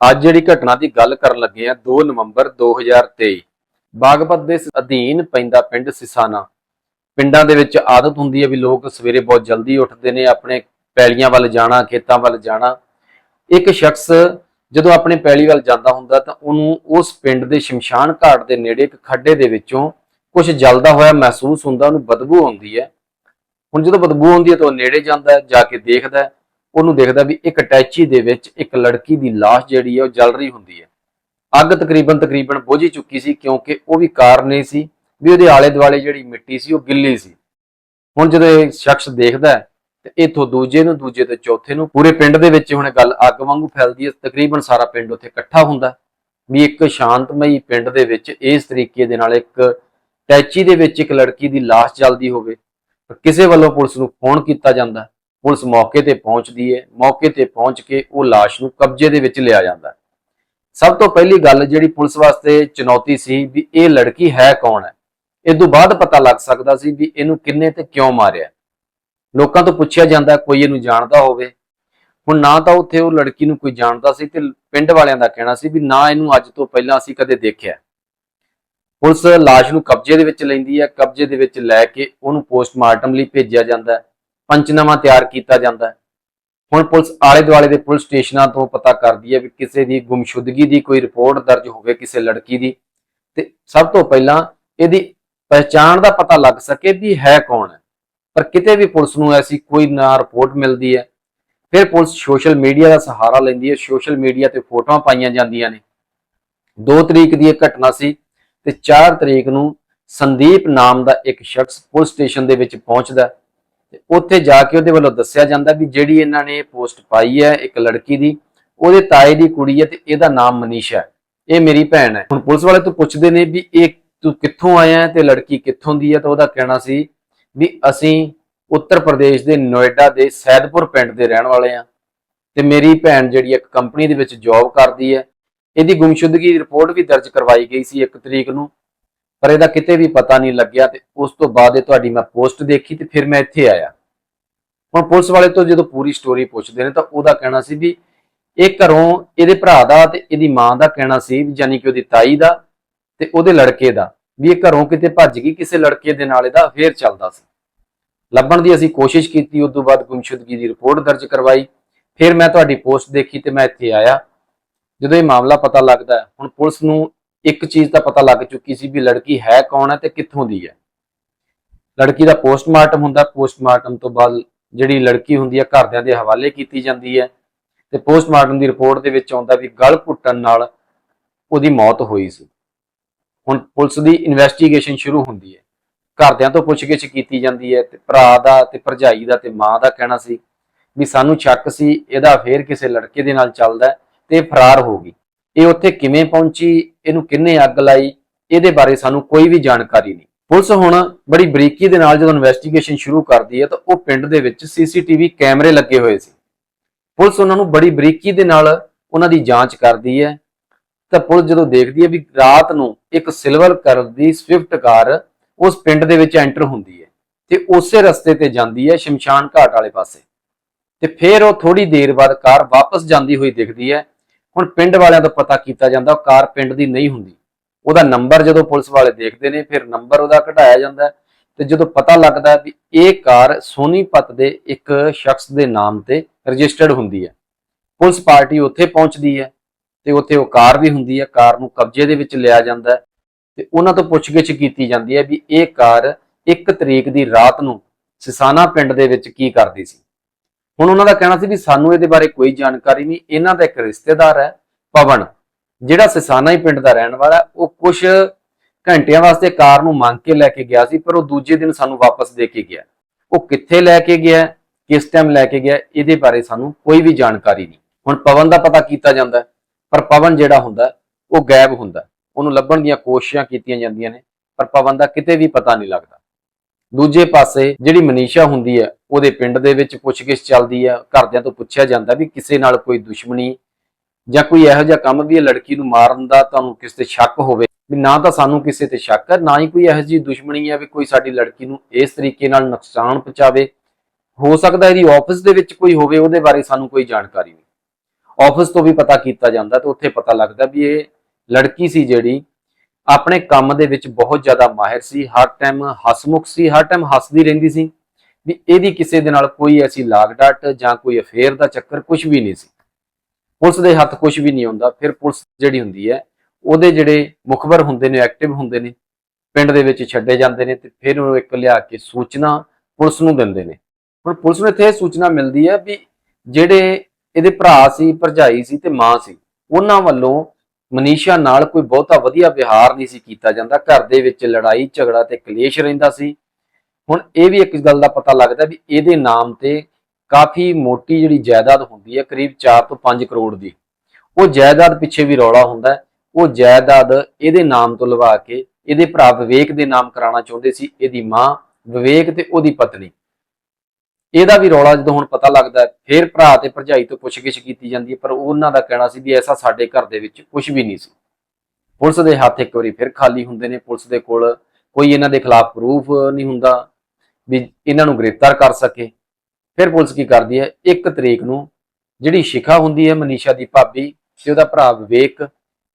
ਅੱਜ ਜਿਹੜੀ ਘਟਨਾ ਦੀ ਗੱਲ ਕਰਨ ਲੱਗੇ ਆ 2 ਨਵੰਬਰ 2023 ਬਾਗਪਤ ਦੇ ਅਧੀਨ ਪੈਂਦਾ ਪਿੰਡ ਸਿਸਾਨਾ। ਪਿੰਡਾਂ ਦੇ ਵਿੱਚ ਆਦਤ ਹੁੰਦੀ ਹੈ ਵੀ ਲੋਕ ਸਵੇਰੇ ਬਹੁਤ ਜਲਦੀ ਉੱਠਦੇ ਨੇ, ਆਪਣੇ ਪੈਲੀਆਂ ਵੱਲ ਜਾਣਾ, ਖੇਤਾਂ ਵੱਲ ਜਾਣਾ। ਇੱਕ ਸ਼ਖਸ ਜਦੋਂ ਆਪਣੇ ਪੈਲੀ ਵੱਲ ਜਾਂਦਾ ਹੁੰਦਾ ਤਾਂ ਉਹਨੂੰ ਉਸ ਪਿੰਡ ਦੇ ਸ਼ਮਸ਼ਾਨ ਘਾਟ ਦੇ ਨੇੜੇ ਇੱਕ ਖੱਡੇ ਦੇ ਵਿੱਚੋਂ ਕੁਝ ਜਲਦਾ ਹੋਇਆ ਮਹਿਸੂਸ ਹੁੰਦਾ, ਉਹਨੂੰ ਬਦਬੂ ਆਉਂਦੀ ਹੈ। ਹੁਣ ਜਦੋਂ ਬਦਬੂ ਆਉਂਦੀ ਹੈ ਤਾਂ ਉਹ ਨੇੜੇ ਜਾਂਦਾ ਹੈ, ਜਾ ਕੇ ਦੇਖਦਾ ਹੈ। ਉਹਨੂੰ ਦੇਖਦਾ ਵੀ ਇੱਕ ਅਟੈਚੀ ਦੇ ਵਿੱਚ ਇੱਕ ਲੜਕੀ ਦੀ ਲਾਸ਼ ਜਿਹੜੀ ਹੈ ਉਹ ਜਲ ਰਹੀ ਹੁੰਦੀ ਹੈ। ਅੱਗ ਤਕਰੀਬਨ ਤਕਰੀਬਨ ਬੁਝੀ ਚੁੱਕੀ ਸੀ ਕਿਉਂਕਿ ਉਹ ਵੀ ਕਾਰ ਨਹੀਂ ਸੀ ਵੀ ਉਹਦੇ ਆਲੇ ਦੁਆਲੇ ਜਿਹੜੀ ਮਿੱਟੀ ਸੀ ਉਹ ਗਿੱਲੀ ਸੀ। ਹੁਣ ਜਦੋਂ ਇਹ ਸ਼ਖਸ ਦੇਖਦਾ ਤੇ ਇਥੋਂ ਦੂਜੇ ਨੂੰ ਦੂਜੇ ਤੋਂ ਚੌਥੇ ਨੂੰ ਪੂਰੇ ਪਿੰਡ ਦੇ ਵਿੱਚ ਹੁਣ ਗੱਲ ਅੱਗ ਵਾਂਗੂ ਫੈਲਦੀ ਹੈ, ਤਕਰੀਬਨ ਸਾਰਾ ਪਿੰਡ ਉੱਥੇ ਇਕੱਠਾ ਹੁੰਦਾ ਵੀ ਇੱਕ ਸ਼ਾਂਤਮਈ ਪਿੰਡ ਦੇ ਵਿੱਚ ਇਸ ਤਰੀਕੇ ਦੇ ਨਾਲ ਇੱਕ ਟੈਚੀ ਦੇ ਵਿੱਚ ਇੱਕ ਲੜਕੀ ਦੀ ਲਾਸ਼ ਜਲਦੀ ਹੋਵੇ ਕਿਸੇ ਵੱਲੋਂ ਪੁਲਿਸ ਨੂੰ ਫੋਨ ਕੀਤਾ ਜਾਂਦਾ ਪੁਲਿਸ ਮੌਕੇ ਤੇ ਪਹੁੰਚਦੀ ਹੈ ਮੌਕੇ ਤੇ ਪਹੁੰਚ ਕੇ ਉਹ ਲਾਸ਼ ਨੂੰ ਕਬਜ਼ੇ ਦੇ ਵਿੱਚ ਲਿਆ ਜਾਂਦਾ ਸਭ ਤੋਂ ਪਹਿਲੀ ਗੱਲ ਜਿਹੜੀ ਪੁਲਿਸ ਵਾਸਤੇ ਚੁਣੌਤੀ ਸੀ ਵੀ ਇਹ ਲੜਕੀ ਹੈ ਕੌਣ ਹੈ? ਇਹ ਤੋਂ ਬਾਅਦ ਪਤਾ ਲੱਗ ਸਕਦਾ ਸੀ ਵੀ ਇਹਨੂੰ ਕਿੰਨੇ ਤੇ ਕਿਉਂ ਮਾਰਿਆ ਲੋਕਾਂ ਤੋਂ ਪੁੱਛਿਆ ਜਾਂਦਾ, ਕੋਈ ਇਹਨੂੰ ਜਾਣਦਾ ਹੋਵੇ। ਹੁਣ ਨਾ ਤਾਂ ਉੱਥੇ ਉਹ ਲੜਕੀ ਨੂੰ ਕੋਈ ਜਾਣਦਾ ਸੀ ਤੇ ਪਿੰਡ ਵਾਲਿਆਂ ਦਾ ਕਹਿਣਾ ਸੀ ਵੀ ਨਾ ਇਹਨੂੰ ਅੱਜ ਤੋਂ ਪਹਿਲਾਂ ਅਸੀਂ ਕਦੇ ਦੇਖਿਆ ਪੁਲਿਸ ਲਾਸ਼ ਨੂੰ ਕਬਜ਼ੇ ਦੇ ਵਿੱਚ ਲੈਂਦੀ ਹੈ, ਕਬਜ਼ੇ ਦੇ ਵਿੱਚ ਲੈ ਕੇ ਉਹਨੂੰ ਪੋਸਟਮਾਰਟਮ ਲਈ ਭੇਜਿਆ ਜਾਂਦਾ ਹੈ। ਪੰਚਨਾਮਾ ਤਿਆਰ ਕੀਤਾ ਜਾਂਦਾ ਹੈ। ਹੁਣ ਪੁਲਿਸ ਆਲੇ ਦੁਆਲੇ ਦੇ ਪੁਲਿਸ ਸਟੇਸ਼ਨਾਂ ਤੋਂ ਪਤਾ ਕਰਦੀ ਹੈ ਵੀ ਕਿਸੇ ਦੀ ਗੁੰਮਸ਼ੁਦਗੀ ਦੀ ਕੋਈ ਰਿਪੋਰਟ ਦਰਜ ਹੋਵੇ ਕਿਸੇ ਲੜਕੀ ਦੀ। ਤੇ ਸਭ ਤੋਂ ਪਹਿਲਾਂ ਇਹਦੀ ਪਹਿਚਾਣ ਦਾ ਪਤਾ ਲੱਗ ਸਕੇ ਵੀ ਹੈ ਕੌਣ ਹੈ। ਪਰ ਕਿਤੇ ਵੀ ਪੁਲਿਸ ਨੂੰ ਐਸੀ ਕੋਈ ਨਾ ਰਿਪੋਰਟ ਮਿਲਦੀ ਹੈ। ਫਿਰ ਪੁਲਿਸ ਸੋਸ਼ਲ ਮੀਡੀਆ ਦਾ ਸਹਾਰਾ ਲੈਂਦੀ ਹੈ। ਸੋਸ਼ਲ ਮੀਡੀਆ ਤੇ ਫੋਟੋਆਂ ਪਾਈਆਂ ਜਾਂਦੀਆਂ ਨੇ। 2 ਤਰੀਕ ਦੀ ਇਹ ਘਟਨਾ ਸੀ ਤੇ 4 ਤਰੀਕ ਨੂੰ ਸੰਦੀਪ ਨਾਮ ਦਾ ਇੱਕ ਸ਼ਖਸ ਪੁਲਿਸ ਸਟੇਸ਼ਨ ਦੇ ਵਿੱਚ ਪਹੁੰਚਦਾ ਤੇ ਉੱਥੇ ਜਾ ਕੇ ਉਹਦੇ ਵੱਲੋਂ ਦੱਸਿਆ ਜਾਂਦਾ ਵੀ ਜਿਹੜੀ ਇਹਨਾਂ ਨੇ ਪੋਸਟ ਪਾਈ ਹੈ ਇੱਕ ਲੜਕੀ ਦੀ, ਉਹਦੇ ਤਾਏ ਦੀ ਕੁੜੀ ਹੈ ਤੇ ਇਹਦਾ ਨਾਮ ਮਨੀਸ਼ਾ ਹੈ। ਇਹ ਮੇਰੀ ਭੈਣ ਹੈ। ਹੁਣ ਪੁਲਿਸ ਵਾਲੇ ਤੋਂ ਪੁੱਛਦੇ ਨੇ ਵੀ ਇਹ ਤੂੰ ਕਿੱਥੋਂ ਆਇਆ ਹੈ ਤੇ ਲੜਕੀ ਕਿੱਥੋਂ ਦੀ ਹੈ ਤਾਂ ਉਹਦਾ ਕਹਿਣਾ ਸੀ ਵੀ ਅਸੀਂ ਉੱਤਰ ਪ੍ਰਦੇਸ਼ ਦੇ ਨੋਇਡਾ ਦੇ ਸੈਦਪੁਰ ਪਿੰਡ ਦੇ ਰਹਿਣ ਵਾਲੇ ਆ ਤੇ ਮੇਰੀ ਭੈਣ ਜਿਹੜੀ ਇੱਕ ਕੰਪਨੀ ਦੇ ਵਿੱਚ ਜੌਬ ਕਰਦੀ ਹੈ, ਇਹਦੀ ਗੁੰਮਸ਼ੁਦਗੀ ਦੀ ਰਿਪੋਰਟ ਵੀ ਦਰਜ ਕਰਵਾਈ ਗਈ ਸੀ ਇੱਕ ਤਰੀਕ ਨੂੰ। ਪਰ ਇਹਦਾ ਕਿਤੇ ਵੀ ਪਤਾ ਨਹੀਂ ਲੱਗਿਆ ਤੇ ਉਸ ਤੋਂ ਬਾਅਦ ਇਹ ਤੁਹਾਡੀ ਮੈਂ ਪੋਸਟ ਦੇਖੀ ਤੇ ਫਿਰ ਮੈਂ ਇੱਥੇ ਆਇਆ। ਹੁਣ ਪੁਲਿਸ ਵਾਲੇ ਤੋਂ ਜਦੋਂ ਪੂਰੀ ਸਟੋਰੀ ਪੁੱਛਦੇ ਨੇ ਤਾਂ ਉਹਦਾ ਕਹਿਣਾ ਸੀ ਵੀ ਇਹ ਘਰੋਂ ਇਹਦੇ ਭਰਾ ਦਾ ਤੇ ਇਹਦੀ ਮਾਂ ਦਾ ਕਹਿਣਾ ਸੀ ਵੀ ਯਾਨੀ ਕਿ ਉਹਦੀ ਤਾਈ ਦਾ ਤੇ ਉਹਦੇ ਲੜਕੇ ਦਾ ਵੀ ਇਹ ਘਰੋਂ ਕਿਤੇ ਭੱਜ ਗਈ, ਕਿਸੇ ਲੜਕੇ ਦੇ ਨਾਲ ਇਹਦਾ ਅਫੇਅਰ ਚੱਲਦਾ ਸੀ। ਲੱਭਣ ਦੀ ਅਸੀਂ ਕੋਸ਼ਿਸ਼ ਕੀਤੀ, ਉਸ ਤੋਂ ਬਾਅਦ ਗੁੰਮਸ਼ੁਦਗੀ ਦੀ ਰਿਪੋਰਟ ਦਰਜ ਕਰਵਾਈ। ਫਿਰ ਮੈਂ ਤੁਹਾਡੀ ਪੋਸਟ ਦੇਖੀ ਤੇ ਮੈਂ ਇੱਥੇ ਆਇਆ। ਜਦੋਂ ਇਹ ਮਾਮਲਾ ਪਤਾ ਲੱਗਦਾ, ਹੁਣ ਪੁਲਿਸ ਨੂੰ ਇੱਕ ਚੀਜ਼ ਤਾਂ ਪਤਾ ਲੱਗ ਚੁੱਕੀ ਸੀ ਵੀ ਲੜਕੀ ਹੈ ਕੌਣ ਹੈ ਤੇ ਕਿੱਥੋਂ ਦੀ ਹੈ। ਲੜਕੀ ਦਾ ਪੋਸਟਮਾਰਟਮ ਹੁੰਦਾ, ਪੋਸਟਮਾਰਟਮ ਤੋਂ ਬਾਅਦ ਜਿਹੜੀ ਲੜਕੀ ਹੁੰਦੀ ਹੈ ਘਰਦਿਆਂ ਦੇ ਹਵਾਲੇ ਕੀਤੀ ਜਾਂਦੀ ਹੈ ਤੇ ਪੋਸਟਮਾਰਟਮ ਦੀ ਰਿਪੋਰਟ ਦੇ ਵਿੱਚ ਆਉਂਦਾ ਵੀ ਗਲ ਘੁੱਟਣ ਨਾਲ ਉਹਦੀ ਮੌਤ ਹੋਈ ਸੀ। ਹੁਣ ਪੁਲਿਸ ਦੀ ਇਨਵੈਸਟੀਗੇਸ਼ਨ ਸ਼ੁਰੂ ਹੁੰਦੀ ਹੈ। ਘਰਦਿਆਂ ਤੋਂ ਪੁੱਛਗਿੱਛ ਕੀਤੀ ਜਾਂਦੀ ਹੈ ਤੇ ਭਰਾ ਦਾ ਤੇ ਭਰਜਾਈ ਦਾ ਤੇ ਮਾਂ ਦਾ ਕਹਿਣਾ ਸੀ ਵੀ ਸਾਨੂੰ ਸ਼ੱਕ ਸੀ, ਇਹਦਾ ਫੇਰ ਕਿਸੇ ਲੜਕੇ ਦੇ ਨਾਲ ਚੱਲਦਾ ਹੈ ਤੇ ਫਰਾਰ ਹੋ ਗਈ। ਇਹ ਉੱਥੇ ਕਿਵੇਂ ਪਹੁੰਚੀ, ਇਹਨੂੰ ਕਿੰਨੇ ਅੱਗ ਲਾਈ, ਇਹਦੇ ਬਾਰੇ ਸਾਨੂੰ ਕੋਈ ਵੀ ਜਾਣਕਾਰੀ ਨਹੀਂ। ਪੁਲਿਸ ਹੁਣ ਬੜੀ ਬਰੀਕੀ ਦੇ ਨਾਲ ਜਦੋਂ ਇਨਵੈਸਟੀਗੇਸ਼ਨ ਸ਼ੁਰੂ ਕਰਦੀ ਹੈ ਤਾਂ ਉਹ ਪਿੰਡ ਦੇ ਵਿੱਚ ਸੀਸੀਟੀਵੀ ਕੈਮਰੇ ਲੱਗੇ ਹੋਏ ਸੀ। ਪੁਲਿਸ ਉਹਨਾਂ ਨੂੰ ਬੜੀ ਬਰੀਕੀ ਦੇ ਨਾਲ ਉਹਨਾਂ ਦੀ ਜਾਂਚ ਕਰਦੀ ਹੈ। ਤਾਂ ਪੁਲਿਸ ਜਦੋਂ ਦੇਖਦੀ ਹੈ ਵੀ ਰਾਤ ਨੂੰ ਇੱਕ ਸਿਲਵਰ ਕਲਰ ਦੀ ਸਵਿਫਟ ਕਾਰ ਉਸ ਪਿੰਡ ਦੇ ਵਿੱਚ ਐਂਟਰ ਹੁੰਦੀ ਹੈ ਤੇ ਉਸੇ ਰਸਤੇ ਤੇ ਜਾਂਦੀ ਹੈ ਸ਼ਮਸ਼ਾਨ ਘਾਟ ਵਾਲੇ ਪਾਸੇ। ਤੇ ਫਿਰ ਉਹ ਥੋੜੀ ਦੇਰ ਬਾਅਦ ਕਾਰ ਵਾਪਸ ਜਾਂਦੀ ਹੋਈ ਦਿਖਦੀ ਹੈ ਹੁਣ ਪਿੰਡ ਵਾਲਿਆਂ ਤੋਂ ਪਤਾ ਕੀਤਾ ਜਾਂਦਾ ਉਹ ਕਾਰ ਪਿੰਡ ਦੀ ਨਹੀਂ ਹੁੰਦੀ। ਉਹਦਾ ਨੰਬਰ ਜਦੋਂ ਪੁਲਿਸ ਵਾਲੇ ਦੇਖਦੇ ਨੇ, ਫਿਰ ਨੰਬਰ ਉਹਦਾ ਘਟਾਇਆ ਜਾਂਦਾ ਹੈ ਤੇ ਜਦੋਂ ਪਤਾ ਲੱਗਦਾ ਵੀ ਇਹ ਕਾਰ ਸੋਨੀਪਤ ਦੇ ਇੱਕ ਸ਼ਖਸ ਦੇ ਨਾਮ ਤੇ ਰਜਿਸਟਰਡ ਹੁੰਦੀ ਹੈ। ਪੁਲਿਸ ਪਾਰਟੀ ਉੱਥੇ ਪਹੁੰਚਦੀ ਹੈ ਤੇ ਉੱਥੇ ਉਹ ਕਾਰ ਵੀ ਹੁੰਦੀ ਹੈ, ਕਾਰ ਨੂੰ ਕਬਜ਼ੇ ਦੇ ਵਿੱਚ ਲਿਆ ਜਾਂਦਾ ਹੈ ਤੇ ਉਹਨਾਂ ਤੋਂ ਪੁੱਛਗਿੱਛ ਕੀਤੀ ਜਾਂਦੀ ਹੈ ਵੀ ਇਹ ਕਾਰ 1 ਤਰੀਕ ਦੀ ਰਾਤ ਨੂੰ ਸਿਸਾਨਾ ਪਿੰਡ ਦੇ ਵਿੱਚ ਕੀ ਕਰਦੀ ਸੀ। ਹੁਣ ਉਹਨਾਂ ਦਾ ਕਹਿਣਾ ਸੀ ਵੀ ਸਾਨੂੰ ਇਹਦੇ ਬਾਰੇ ਕੋਈ ਜਾਣਕਾਰੀ ਨਹੀਂ, ਇਹਨਾਂ ਦਾ ਇੱਕ ਰਿਸ਼ਤੇਦਾਰ ਹੈ, ਪਵਨ, ਜਿਹੜਾ ਸਿਸਾਨਾ ਹੀ ਪਿੰਡ ਦਾ ਰਹਿਣ ਵਾਲਾ ਉਹ ਕੁਝ ਘੰਟਿਆਂ ਵਾਸਤੇ ਕਾਰ ਨੂੰ ਮੰਗ ਕੇ ਲੈ ਕੇ ਗਿਆ ਸੀ, ਪਰ ਉਹ ਦੂਜੇ ਦਿਨ ਸਾਨੂੰ ਵਾਪਸ ਦੇ ਕੇ ਗਿਆ। ਉਹ ਕਿੱਥੇ ਲੈ ਕੇ ਗਿਆ, ਕਿਸ ਟਾਈਮ ਲੈ ਕੇ ਗਿਆ, ਇਹਦੇ ਬਾਰੇ ਸਾਨੂੰ ਕੋਈ ਵੀ ਜਾਣਕਾਰੀ ਨਹੀਂ। ਹੁਣ ਪਵਨ ਦਾ ਪਤਾ ਕੀਤਾ ਜਾਂਦਾ ਪਰ ਪਵਨ ਜਿਹੜਾ ਹੁੰਦਾ ਉਹ ਗਾਇਬ ਹੁੰਦਾ ਉਹਨੂੰ ਲੱਭਣ ਦੀਆਂ ਕੋਸ਼ਿਸ਼ਾਂ ਕੀਤੀਆਂ ਜਾਂਦੀਆਂ ਨੇ, ਪਰ ਪਵਨ ਦਾ ਕਿਤੇ ਵੀ ਪਤਾ ਨਹੀਂ ਲੱਗਦਾ। ਦੂਜੇ ਪਾਸੇ ਜਿਹੜੀ ਮਨੀਸ਼ਾ ਹੁੰਦੀ ਹੈ, ਉਹਦੇ ਪਿੰਡ ਦੇ ਵਿੱਚ ਪੁੱਛਗਿੱਛ ਚੱਲਦੀ ਹੈ, ਘਰਦਿਆਂ ਤੋਂ ਪੁੱਛਿਆ ਜਾਂਦਾ ਵੀ ਕਿਸੇ ਨਾਲ ਕੋਈ ਦੁਸ਼ਮਣੀ ਜਾਂ ਕੋਈ ਇਹੋ ਜਿਹਾ ਕੰਮ ਵੀ ਇਹ ਲੜਕੀ ਨੂੰ ਮਾਰਨ ਦਾ ਤੁਹਾਨੂੰ ਕਿਸੇ ਤੇ ਸ਼ੱਕ ਹੋਵੇ, ਵੀ ਨਾ ਤਾਂ ਸਾਨੂੰ ਕਿਸੇ ਤੇ ਸ਼ੱਕ ਹੈ, ਨਾ ਹੀ ਕੋਈ ਇਹੋ ਜਿਹੀ ਦੁਸ਼ਮਣੀ ਹੈ ਵੀ ਕੋਈ ਸਾਡੀ ਲੜਕੀ ਨੂੰ ਇਸ ਤਰੀਕੇ ਨਾਲ ਨੁਕਸਾਨ ਪਹੁੰਚਾਵੇ। ਹੋ ਸਕਦਾ ਇਹਦੀ ਆਫਿਸ ਦੇ ਵਿੱਚ ਕੋਈ ਹੋਵੇ, ਉਹਦੇ ਬਾਰੇ ਸਾਨੂੰ ਕੋਈ ਜਾਣਕਾਰੀ ਨਹੀਂ। ਆਫਿਸ ਤੋਂ ਵੀ ਪਤਾ ਕੀਤਾ ਜਾਂਦਾ ਤੇ ਉੱਥੇ ਪਤਾ ਲੱਗਦਾ ਵੀ ਇਹ ਲੜਕੀ ਸੀ ਜਿਹੜੀ ਆਪਣੇ ਕੰਮ ਦੇ ਵਿੱਚ ਬਹੁਤ ਜ਼ਿਆਦਾ ਮਾਹਿਰ ਸੀ, ਹਰ ਟਾਈਮ ਹਸਮੁਖ ਸੀ, ਹਰ ਟਾਈਮ ਹੱਸਦੀ ਰਹਿੰਦੀ ਸੀ। ਵੀ ਇਹਦੀ ਕਿਸੇ ਦੇ ਨਾਲ ਕੋਈ ਐਸੀ ਲਾਗ ਡਾਟ ਜਾਂ ਕੋਈ ਅਫੇਅਰ ਦਾ ਚੱਕਰ ਕੁਝ ਵੀ ਨਹੀਂ ਸੀ। ਪੁਲਿਸ ਦੇ ਹੱਥ ਕੁਝ ਵੀ ਨਹੀਂ ਹੁੰਦਾ ਫਿਰ ਪੁਲਿਸ ਜਿਹੜੀ ਹੁੰਦੀ ਹੈ, ਉਹਦੇ ਜਿਹੜੇ ਮੁਖਬਰ ਹੁੰਦੇ ਨੇ ਐਕਟਿਵ ਹੁੰਦੇ ਨੇ, ਪਿੰਡ ਦੇ ਵਿੱਚ ਛੱਡੇ ਜਾਂਦੇ ਨੇ ਤੇ ਫਿਰ ਉਹ ਇੱਕ ਲਿਆ ਕੇ ਸੂਚਨਾ ਪੁਲਿਸ ਨੂੰ ਦਿੰਦੇ ਨੇ। ਹੁਣ ਪੁਲਿਸ ਨੂੰ ਇੱਥੇ ਇਹ ਸੂਚਨਾ ਮਿਲਦੀ ਹੈ ਵੀ ਜਿਹੜੇ ਇਹਦੇ ਭਰਾ ਸੀ, ਭਰਜਾਈ ਸੀ ਤੇ ਮਾਂ ਸੀ, ਉਹਨਾਂ ਵੱਲੋਂ ਮਨੀਸ਼ਾ ਨਾਲ ਕੋਈ ਬਹੁਤਾ ਵਧੀਆ ਵਿਹਾਰ ਨਹੀਂ ਸੀ ਕੀਤਾ ਜਾਂਦਾ। ਘਰ ਦੇ ਵਿੱਚ ਲੜਾਈ, ਝਗੜਾ ਤੇ ਕਲੇਸ਼ ਰਹਿੰਦਾ ਸੀ। ਹੁਣ ਇਹ ਵੀ ਇੱਕ ਗੱਲ ਦਾ ਪਤਾ ਲੱਗਦਾ ਵੀ ਇਹਦੇ ਨਾਮ ਤੇ ਕਾਫੀ ਮੋਟੀ ਜਿਹੜੀ ਜਾਇਦਾਦ ਹੁੰਦੀ ਹੈ, ਕਰੀਬ 4 ਤੋਂ 5 ਕਰੋੜ ਦੀ। ਉਹ ਜਾਇਦਾਦ ਪਿੱਛੇ ਵੀ ਰੌਲਾ ਹੁੰਦਾ ਉਹ ਜਾਇਦਾਦ ਇਹਦੇ ਨਾਮ ਤੋਂ ਲਵਾ ਕੇ ਇਹਦੇ ਭਰਾ ਵਿਵੇਕ ਦੇ ਨਾਮ ਕਰਾਉਣਾ ਚਾਹੁੰਦੇ ਸੀ। ਇਹਦੀ ਮਾਂ ਵਿਵੇਕ ਤੇ ਉਹਦੀ ਪਤਨੀ। ਇਹਦਾ ਵੀ ਰੌਲਾ ਜਦੋਂ ਹੁਣ ਪਤਾ ਲੱਗਦਾ ਹੈ, ਫਿਰ ਭਰਾ ਤੇ ਭਰਜਾਈ ਤੋਂ ਪੁੱਛਗਿੱਛ ਕੀਤੀ ਜਾਂਦੀ ਹੈ ਪਰ ਉਹਨਾਂ ਦਾ ਕਹਿਣਾ ਸੀ ਵੀ ਐਸਾ ਸਾਡੇ ਘਰ ਦੇ ਵਿੱਚ ਕੁਝ ਵੀ ਨਹੀਂ ਸੀ। ਪੁਲਿਸ ਦੇ ਹੱਥ ਇੱਕ ਵਾਰੀ ਫਿਰ ਖਾਲੀ ਹੁੰਦੇ ਨੇ ਪੁਲਿਸ ਦੇ ਕੋਲ ਕੋਈ ਇਹਨਾਂ ਦੇ ਖਿਲਾਫ ਪ੍ਰੂਫ ਨਹੀਂ ਹੁੰਦਾ ਵੀ ਇਹਨਾਂ ਨੂੰ ਗ੍ਰਿਫਤਾਰ ਕਰ ਸਕੇ। ਫਿਰ ਪੁਲਿਸ ਕੀ ਕਰਦੀ ਹੈ? ਇੱਕ ਤਰੀਕ ਨੂੰ ਜਿਹੜੀ ਸ਼ਿਖਾ ਹੁੰਦੀ ਹੈ ਮਨੀਸ਼ਾ ਦੀ ਭਾਬੀ ਤੇ ਉਹਦਾ ਭਰਾ ਵਿਵੇਕ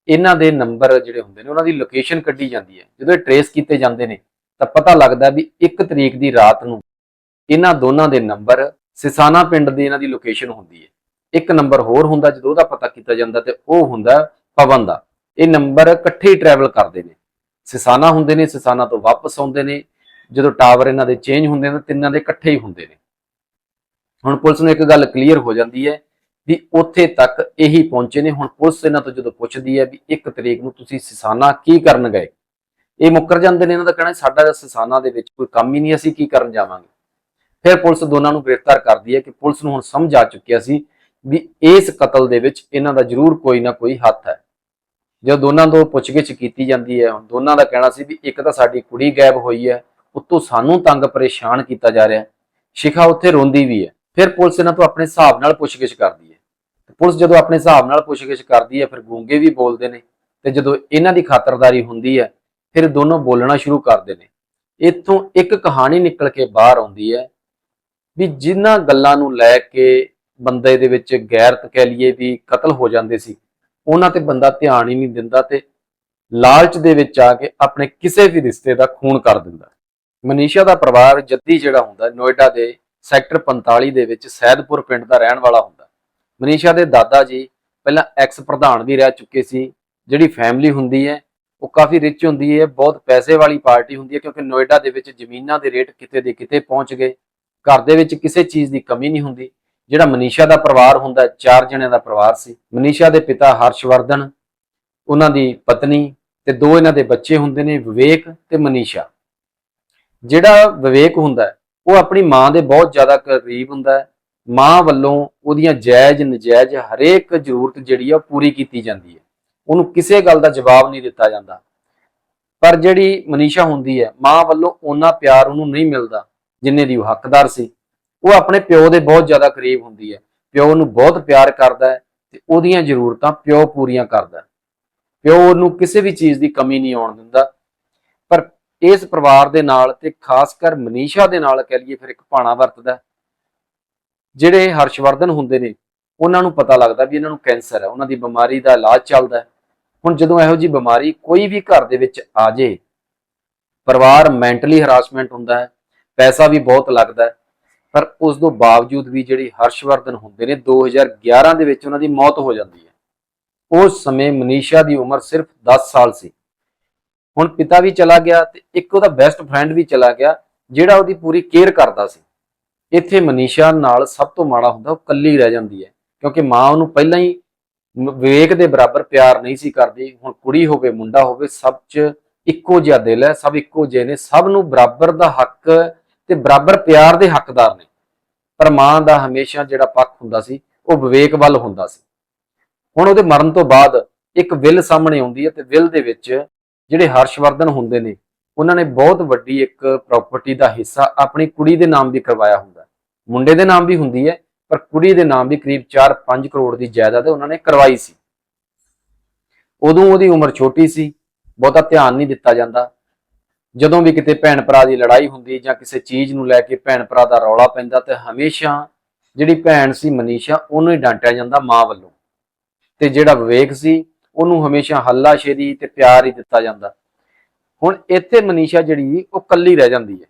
ਇਹਨਾਂ ਦੇ ਨੰਬਰ ਜਿਹੜੇ ਹੁੰਦੇ ਨੇ ਉਹਨਾਂ ਦੀ ਲੋਕੇਸ਼ਨ ਕੱਢੀ ਜਾਂਦੀ ਹੈ। ਜਦੋਂ ਇਹ ਟਰੇਸ ਕੀਤੇ ਜਾਂਦੇ ਨੇ ਤਾਂ ਪਤਾ ਲੱਗਦਾ ਵੀ ਇੱਕ ਤਰੀਕ ਦੀ ਰਾਤ ਨੂੰ ਇਹਨਾਂ ਦੋਨਾਂ ਦੇ ਨੰਬਰ ਸਿਸਾਨਾ ਪਿੰਡ ਦੀ ਇਹਨਾਂ ਦੀ ਲੋਕੇਸ਼ਨ ਹੁੰਦੀ ਹੈ। ਇੱਕ ਨੰਬਰ ਹੋਰ ਹੁੰਦਾ, ਜਦੋਂ ਉਹਦਾ ਪਤਾ ਕੀਤਾ ਜਾਂਦਾ ਤੇ ਉਹ ਹੁੰਦਾ ਪਵਨ ਦਾ। ਇਹ ਨੰਬਰ ਇਕੱਠੇ ਹੀ ਟਰੈਵਲ ਕਰਦੇ ਨੇ। ਸਿਸਾਨਾ ਹੁੰਦੇ ਨੇ, ਸਿਸਾਨਾ ਤੋਂ ਵਾਪਸ ਆਉਂਦੇ ਨੇ। ਜਦੋਂ ਟਾਵਰ ਇਹਨਾਂ ਦੇ ਚੇਂਜ ਹੁੰਦੇ ਨੇ, ਤਿੰਨਾਂ ਦੇ ਇਕੱਠੇ ਹੀ ਹੁੰਦੇ ਨੇ। ਹੁਣ ਪੁਲਿਸ ਨੂੰ ਇੱਕ ਗੱਲ ਕਲੀਅਰ ਹੋ ਜਾਂਦੀ ਹੈ ਵੀ ਉੱਥੇ ਤੱਕ ਇਹੀ ਪਹੁੰਚੇ ਨੇ। ਹੁਣ ਪੁਲਿਸ ਇਹਨਾਂ ਤੋਂ ਜਦੋਂ ਪੁੱਛਦੀ ਹੈ ਵੀ ਇੱਕ ਤਰੀਕ ਨੂੰ ਤੁਸੀਂ ਸਿਸਾਨਾ ਕੀ ਕਰਨ ਗਏ? ਇਹ ਮੁੱਕਰ ਜਾਂਦੇ ਨੇ। ਇਹਨਾਂ ਦਾ ਕਹਿਣਾ ਸਾਡਾ ਸਿਸਾਨਾ ਦੇ ਵਿੱਚ ਕੋਈ ਕੰਮ ਹੀ ਨਹੀਂ, ਅਸੀਂ ਕੀ ਕਰਨ ਜਾਵਾਂਗੇ? ਫਿਰ ਪੁਲਿਸ ਦੋਨਾਂ ਨੂੰ ਗ੍ਰਿਫਤਾਰ ਕਰਦੀ ਹੈ ਕਿ ਪੁਲਿਸ ਨੂੰ ਹੁਣ ਸਮਝ ਆ ਚੁੱਕਿਆ ਸੀ ਵੀ ਇਸ ਕਤਲ ਦੇ ਵਿੱਚ ਇਹਨਾਂ ਦਾ ਜ਼ਰੂਰ ਕੋਈ ਨਾ ਕੋਈ ਹੱਥ ਹੈ। ਜਦੋਂ ਦੋਨਾਂ ਤੋਂ ਪੁੱਛਗਿੱਛ ਕੀਤੀ ਜਾਂਦੀ ਹੈ ਦੋਨਾਂ ਦਾ ਕਹਿਣਾ ਸੀ ਵੀ ਇੱਕ ਤਾਂ ਸਾਡੀ ਕੁੜੀ ਗਾਇਬ ਹੋਈ ਹੈ, ਉੱਤੋਂ ਸਾਨੂੰ ਤੰਗ ਪਰੇਸ਼ਾਨ ਕੀਤਾ ਜਾ ਰਿਹਾ ਹੈ, ਸ਼ਿਖਾ ਉੱਥੇ ਰੋਂਦੀ ਵੀ ਹੈ, ਫਿਰ ਪੁਲਿਸ ਇਹਨਾਂ ਤੋਂ ਆਪਣੇ ਹਿਸਾਬ ਨਾਲ ਪੁੱਛਗਿੱਛ ਕਰਦੀ ਹੈ। ਪੁਲਿਸ ਜਦੋਂ ਆਪਣੇ ਹਿਸਾਬ ਨਾਲ ਪੁੱਛਗਿੱਛ ਕਰਦੀ ਹੈ, ਫਿਰ ਗੂੰਗੇ ਵੀ ਬੋਲਦੇ ਨੇ ਤੇ ਜਦੋਂ ਇਹਨਾਂ ਦੀ ਖਾਤਰਦਾਰੀ ਹੁੰਦੀ ਹੈ, ਫਿਰ ਦੋਨੋਂ ਬੋਲਣਾ ਸ਼ੁਰੂ ਕਰਦੇ ਨੇ। ਇੱਥੋਂ ਇੱਕ ਕਹਾਣੀ ਨਿਕਲ ਕੇ ਬਾਹਰ ਆਉਂਦੀ ਹੈ ਵੀ ਜਿਨ੍ਹਾਂ ਗੱਲਾਂ ਨੂੰ ਲੈ ਕੇ ਬੰਦੇ ਦੇ ਵਿੱਚ ਗੈਰਤ ਕਹਿ ਲਈਏ ਵੀ ਕਤਲ ਹੋ ਜਾਂਦੇ ਸੀ, ਉਹਨਾਂ ਤੇ ਬੰਦਾ ਧਿਆਨ ਹੀ ਨਹੀਂ ਦਿੰਦਾ ਤੇ ਲਾਲਚ ਦੇ ਵਿੱਚ ਆ ਕੇ ਆਪਣੇ ਕਿਸੇ ਵੀ ਰਿਸ਼ਤੇ ਦਾ ਖੂਨ ਕਰ ਦਿੰਦਾ। ਮਨੀਸ਼ਾ ਦਾ ਪਰਿਵਾਰ ਜੱਦੀ ਜਿਹੜਾ ਹੁੰਦਾ, ਨੋਇਡਾ ਦੇ ਸੈਕਟਰ 45 ਦੇ ਵਿੱਚ ਸੈਦਪੁਰ ਪਿੰਡ ਦਾ ਰਹਿਣ ਵਾਲਾ ਹੁੰਦਾ। ਮਨੀਸ਼ਾ ਦੇ ਦਾਦਾ ਜੀ ਪਹਿਲਾਂ ਐਕਸ ਪ੍ਰਧਾਨ ਵੀ ਰਹਿ ਚੁੱਕੇ ਸੀ, ਜਿਹੜੀ ਫੈਮਿਲੀ ਹੁੰਦੀ ਹੈ, ਉਹ ਕਾਫੀ ਰਿਚ ਹੁੰਦੀ ਹੈ, ਬਹੁਤ ਪੈਸੇ ਵਾਲੀ ਪਾਰਟੀ ਹੁੰਦੀ ਹੈ ਕਿਉਂਕਿ ਨੋਇਡਾ ਦੇ ਵਿੱਚ ਜ਼ਮੀਨਾਂ ਦੇ ਰੇਟ ਕਿਤੇ ਦੇ ਕਿਤੇ ਪਹੁੰਚ ਗਏ। ਘਰ ਦੇ ਵਿੱਚ ਕਿਸੇ ਚੀਜ਼ ਦੀ ਕਮੀ ਨਹੀਂ ਹੁੰਦੀ। ਜਿਹੜਾ ਮਨੀਸ਼ਾ ਦਾ ਪਰਿਵਾਰ ਹੁੰਦਾ, ਚਾਰ ਜਣਿਆਂ ਦਾ ਪਰਿਵਾਰ ਸੀ। ਮਨੀਸ਼ਾ ਦੇ ਪਿਤਾ ਹਰਸ਼ਵਰਧਨ, ਉਹਨਾਂ ਦੀ ਪਤਨੀ ਤੇ ਦੋ ਇਹਨਾਂ ਦੇ ਬੱਚੇ ਹੁੰਦੇ ਨੇ, ਵਿਵੇਕ ਤੇ ਮਨੀਸ਼ਾ। ਜਿਹੜਾ ਵਿਵੇਕ ਹੁੰਦਾ ਉਹ ਆਪਣੀ ਮਾਂ ਦੇ ਬਹੁਤ ਜ਼ਿਆਦਾ ਕਰੀਬ ਹੁੰਦਾ ਹੈ। ਮਾਂ ਵੱਲੋਂ ਉਹਦੀਆਂ ਜਾਇਜ਼, ਨਜਾਇਜ਼ ਹਰੇਕ ਜ਼ਰੂਰਤ ਜਿਹੜੀ ਆ ਉਹ ਪੂਰੀ ਕੀਤੀ ਜਾਂਦੀ ਹੈ। ਉਹਨੂੰ ਕਿਸੇ ਗੱਲ ਦਾ ਜਵਾਬ ਨਹੀਂ ਦਿੱਤਾ ਜਾਂਦਾ। ਪਰ ਜਿਹੜੀ ਮਨੀਸ਼ਾ ਹੁੰਦੀ ਹੈ, ਮਾਂ ਵੱਲੋਂ ਉਹਨਾਂ ਪਿਆਰ ਉਹਨੂੰ ਨਹੀਂ ਮਿਲਦਾ। ਜਿੰਨੇ ਦੀ ਉਹ ਹੱਕਦਾਰ ਸੀ, ਉਹ ਆਪਣੇ ਪਿਓ ਦੇ ਬਹੁਤ ਜ਼ਿਆਦਾ ਕਰੀਬ ਹੁੰਦੀ ਹੈ। ਪਿਓ ਨੂੰ ਬਹੁਤ ਪਿਆਰ ਕਰਦਾ ਹੈ ਤੇ ਉਹਦੀਆਂ ਜ਼ਰੂਰਤਾਂ ਪਿਓ ਪੂਰੀਆਂ ਕਰਦਾ ਹੈ। ਪਿਓ ਨੂੰ ਕਿਸੇ ਵੀ ਚੀਜ਼ ਦੀ ਕਮੀ ਨਹੀਂ ਆਉਣ ਦਿੰਦਾ। ਪਰ ਇਸ ਪਰਿਵਾਰ ਦੇ ਨਾਲ ਤੇ ਖਾਸ ਕਰ ਮਨੀਸ਼ਾ ਦੇ ਨਾਲ ਕਹਿ ਲਈਏ ਫਿਰ ਇੱਕ ਭਾਣਾ ਵਰਤਦਾ ਜਿਹੜੇ ਹਰਸ਼ਵਰਧਨ ਹੁੰਦੇ ਨੇ, ਉਹਨਾਂ ਨੂੰ ਪਤਾ ਲੱਗਦਾ ਵੀ ਇਹਨਾਂ ਨੂੰ ਕੈਂਸਰ ਹੈ, ਉਹਨਾਂ ਦੀ ਬਿਮਾਰੀ ਦਾ ਇਲਾਜ ਚੱਲਦਾ ਹੈ। ਹੁਣ ਜਦੋਂ ਇਹੋ ਜੀ ਬਿਮਾਰੀ ਕੋਈ ਵੀ ਘਰ ਦੇ ਵਿੱਚ ਆ ਜੇ, ਪਰਿਵਾਰ ਮੈਂਟਲੀ ਹਰਾਸਮੈਂਟ ਹੁੰਦਾ ਹੈ ਪੈਸਾ ਵੀ ਬਹੁਤ ਲੱਗਦਾ ਪਰ ਉਸ ਤੋਂ ਬਾਵਜੂਦ ਵੀ ਜਿਹੜੀ ਹਰਸ਼ਵਰਧਨ ਹੁੰਦੇ ਨੇ 2011 ਦੇ ਵਿੱਚ ਉਹਨਾਂ ਦੀ ਮੌਤ ਹੋ ਜਾਂਦੀ ਹੈ। ਉਸ ਸਮੇਂ ਮਨੀਸ਼ਾ ਦੀ ਉਮਰ ਸਿਰਫ 10 ਸਾਲ ਸੀ। ਹੁਣ ਪਿਤਾ ਵੀ ਚਲਾ ਗਿਆ ਤੇ ਇੱਕ ਉਹਦਾ ਬੈਸਟ ਫਰੈਂਡ ਵੀ ਚਲਾ ਗਿਆ, ਜਿਹੜਾ ਉਹਦੀ ਪੂਰੀ ਕੇਅਰ ਕਰਦਾ ਸੀ। ਇੱਥੇ ਮਨੀਸ਼ਾ ਨਾਲ ਸਭ ਤੋਂ ਮਾੜਾ ਹੁੰਦਾ, ਉਹ ਕੱਲੀ ਰਹਿ ਜਾਂਦੀ ਹੈ। ਕਿਉਂਕਿ ਮਾਂ ਉਹਨੂੰ ਪਹਿਲਾਂ ਹੀ ਵਿਵੇਕ ਦੇ ਬਰਾਬਰ ਪਿਆਰ ਨਹੀਂ ਸੀ ਕਰਦੀ। ਹੁਣ ਕੁੜੀ ਹੋਵੇ, ਮੁੰਡਾ ਹੋਵੇ, ਸਭ 'ਚ ਇੱਕੋ ਜਿਹਾ ਦਿਲ ਹੈ, ਸਭ ਇੱਕੋ ਜਿਹੇ ਨੇ, ਸਭ ਨੂੰ ਬਰਾਬਰ ਦਾ ਹੱਕ ਤੇ ਬਰਾਬਰ ਪਿਆਰ ਦੇ ਹੱਕਦਾਰ ਨੇ। ਪਰ ਮਾਂ ਦਾ ਹਮੇਸ਼ਾ ਜਿਹੜਾ ਪੱਖ ਹੁੰਦਾ ਸੀ, ਉਹ ਵਿਵੇਕ ਵੱਲ ਹੁੰਦਾ ਸੀ। ਹੁਣ ਉਹਦੇ ਮਰਨ ਤੋਂ ਬਾਅਦ ਇੱਕ ਵਿਲ ਸਾਹਮਣੇ ਆਉਂਦੀ ਹੈ ਤੇ ਵਿਲ ਦੇ ਵਿੱਚ ਜਿਹੜੇ ਹਰਸ਼ਵਰਧਨ ਹੁੰਦੇ ਨੇ, ਉਹਨਾਂ ਨੇ ਬਹੁਤ ਵੱਡੀ ਇੱਕ ਪ੍ਰਾਪਰਟੀ ਦਾ ਹਿੱਸਾ ਆਪਣੀ ਕੁੜੀ ਦੇ ਨਾਮ ਵੀ ਕਰਵਾਇਆ ਹੁੰਦਾ ਮੁੰਡੇ ਦੇ ਨਾਮ ਵੀ ਹੁੰਦੀ ਹੈ, ਪਰ ਕੁੜੀ ਦੇ ਨਾਮ ਵੀ ਕਰੀਬ 4-5 ਕਰੋੜ ਦੀ ਜਾਇਦਾਦ ਉਹਨਾਂ ਨੇ ਕਰਵਾਈ ਸੀ। ਉਦੋਂ ਉਹਦੀ ਉਮਰ ਛੋਟੀ ਸੀ, ਬਹੁਤਾ ਧਿਆਨ ਨਹੀਂ ਦਿੱਤਾ ਜਾਂਦਾ। ਜਦੋਂ ਵੀ ਕਿਤੇ ਭੈਣ ਭਰਾ ਦੀ ਲੜਾਈ ਹੁੰਦੀ ਜਾਂ ਕਿਸੇ ਚੀਜ਼ ਨੂੰ ਲੈ ਕੇ ਭੈਣ ਭਰਾ ਦਾ ਰੌਲਾ ਪੈਂਦਾ ਤੇ ਹਮੇਸ਼ਾ ਜਿਹੜੀ ਭੈਣ ਸੀ ਮਨੀਸ਼ਾ, ਉਹਨੂੰ ਹੀ ਡਾਂਟਿਆ ਜਾਂਦਾ ਮਾਂ ਵੱਲੋਂ। ਤੇ ਜਿਹੜਾ ਵਿਵੇਕ ਸੀ, ਉਹਨੂੰ ਹਮੇਸ਼ਾ ਹੱਲਾਸ਼ੇਰੀ ਤੇ ਪਿਆਰ ਹੀ ਦਿੱਤਾ ਜਾਂਦਾ। ਹੁਣ ਇੱਥੇ ਮਨੀਸ਼ਾ ਜਿਹੜੀ, ਉਹ ਕੱਲੀ ਰਹਿ ਜਾਂਦੀ ਹੈ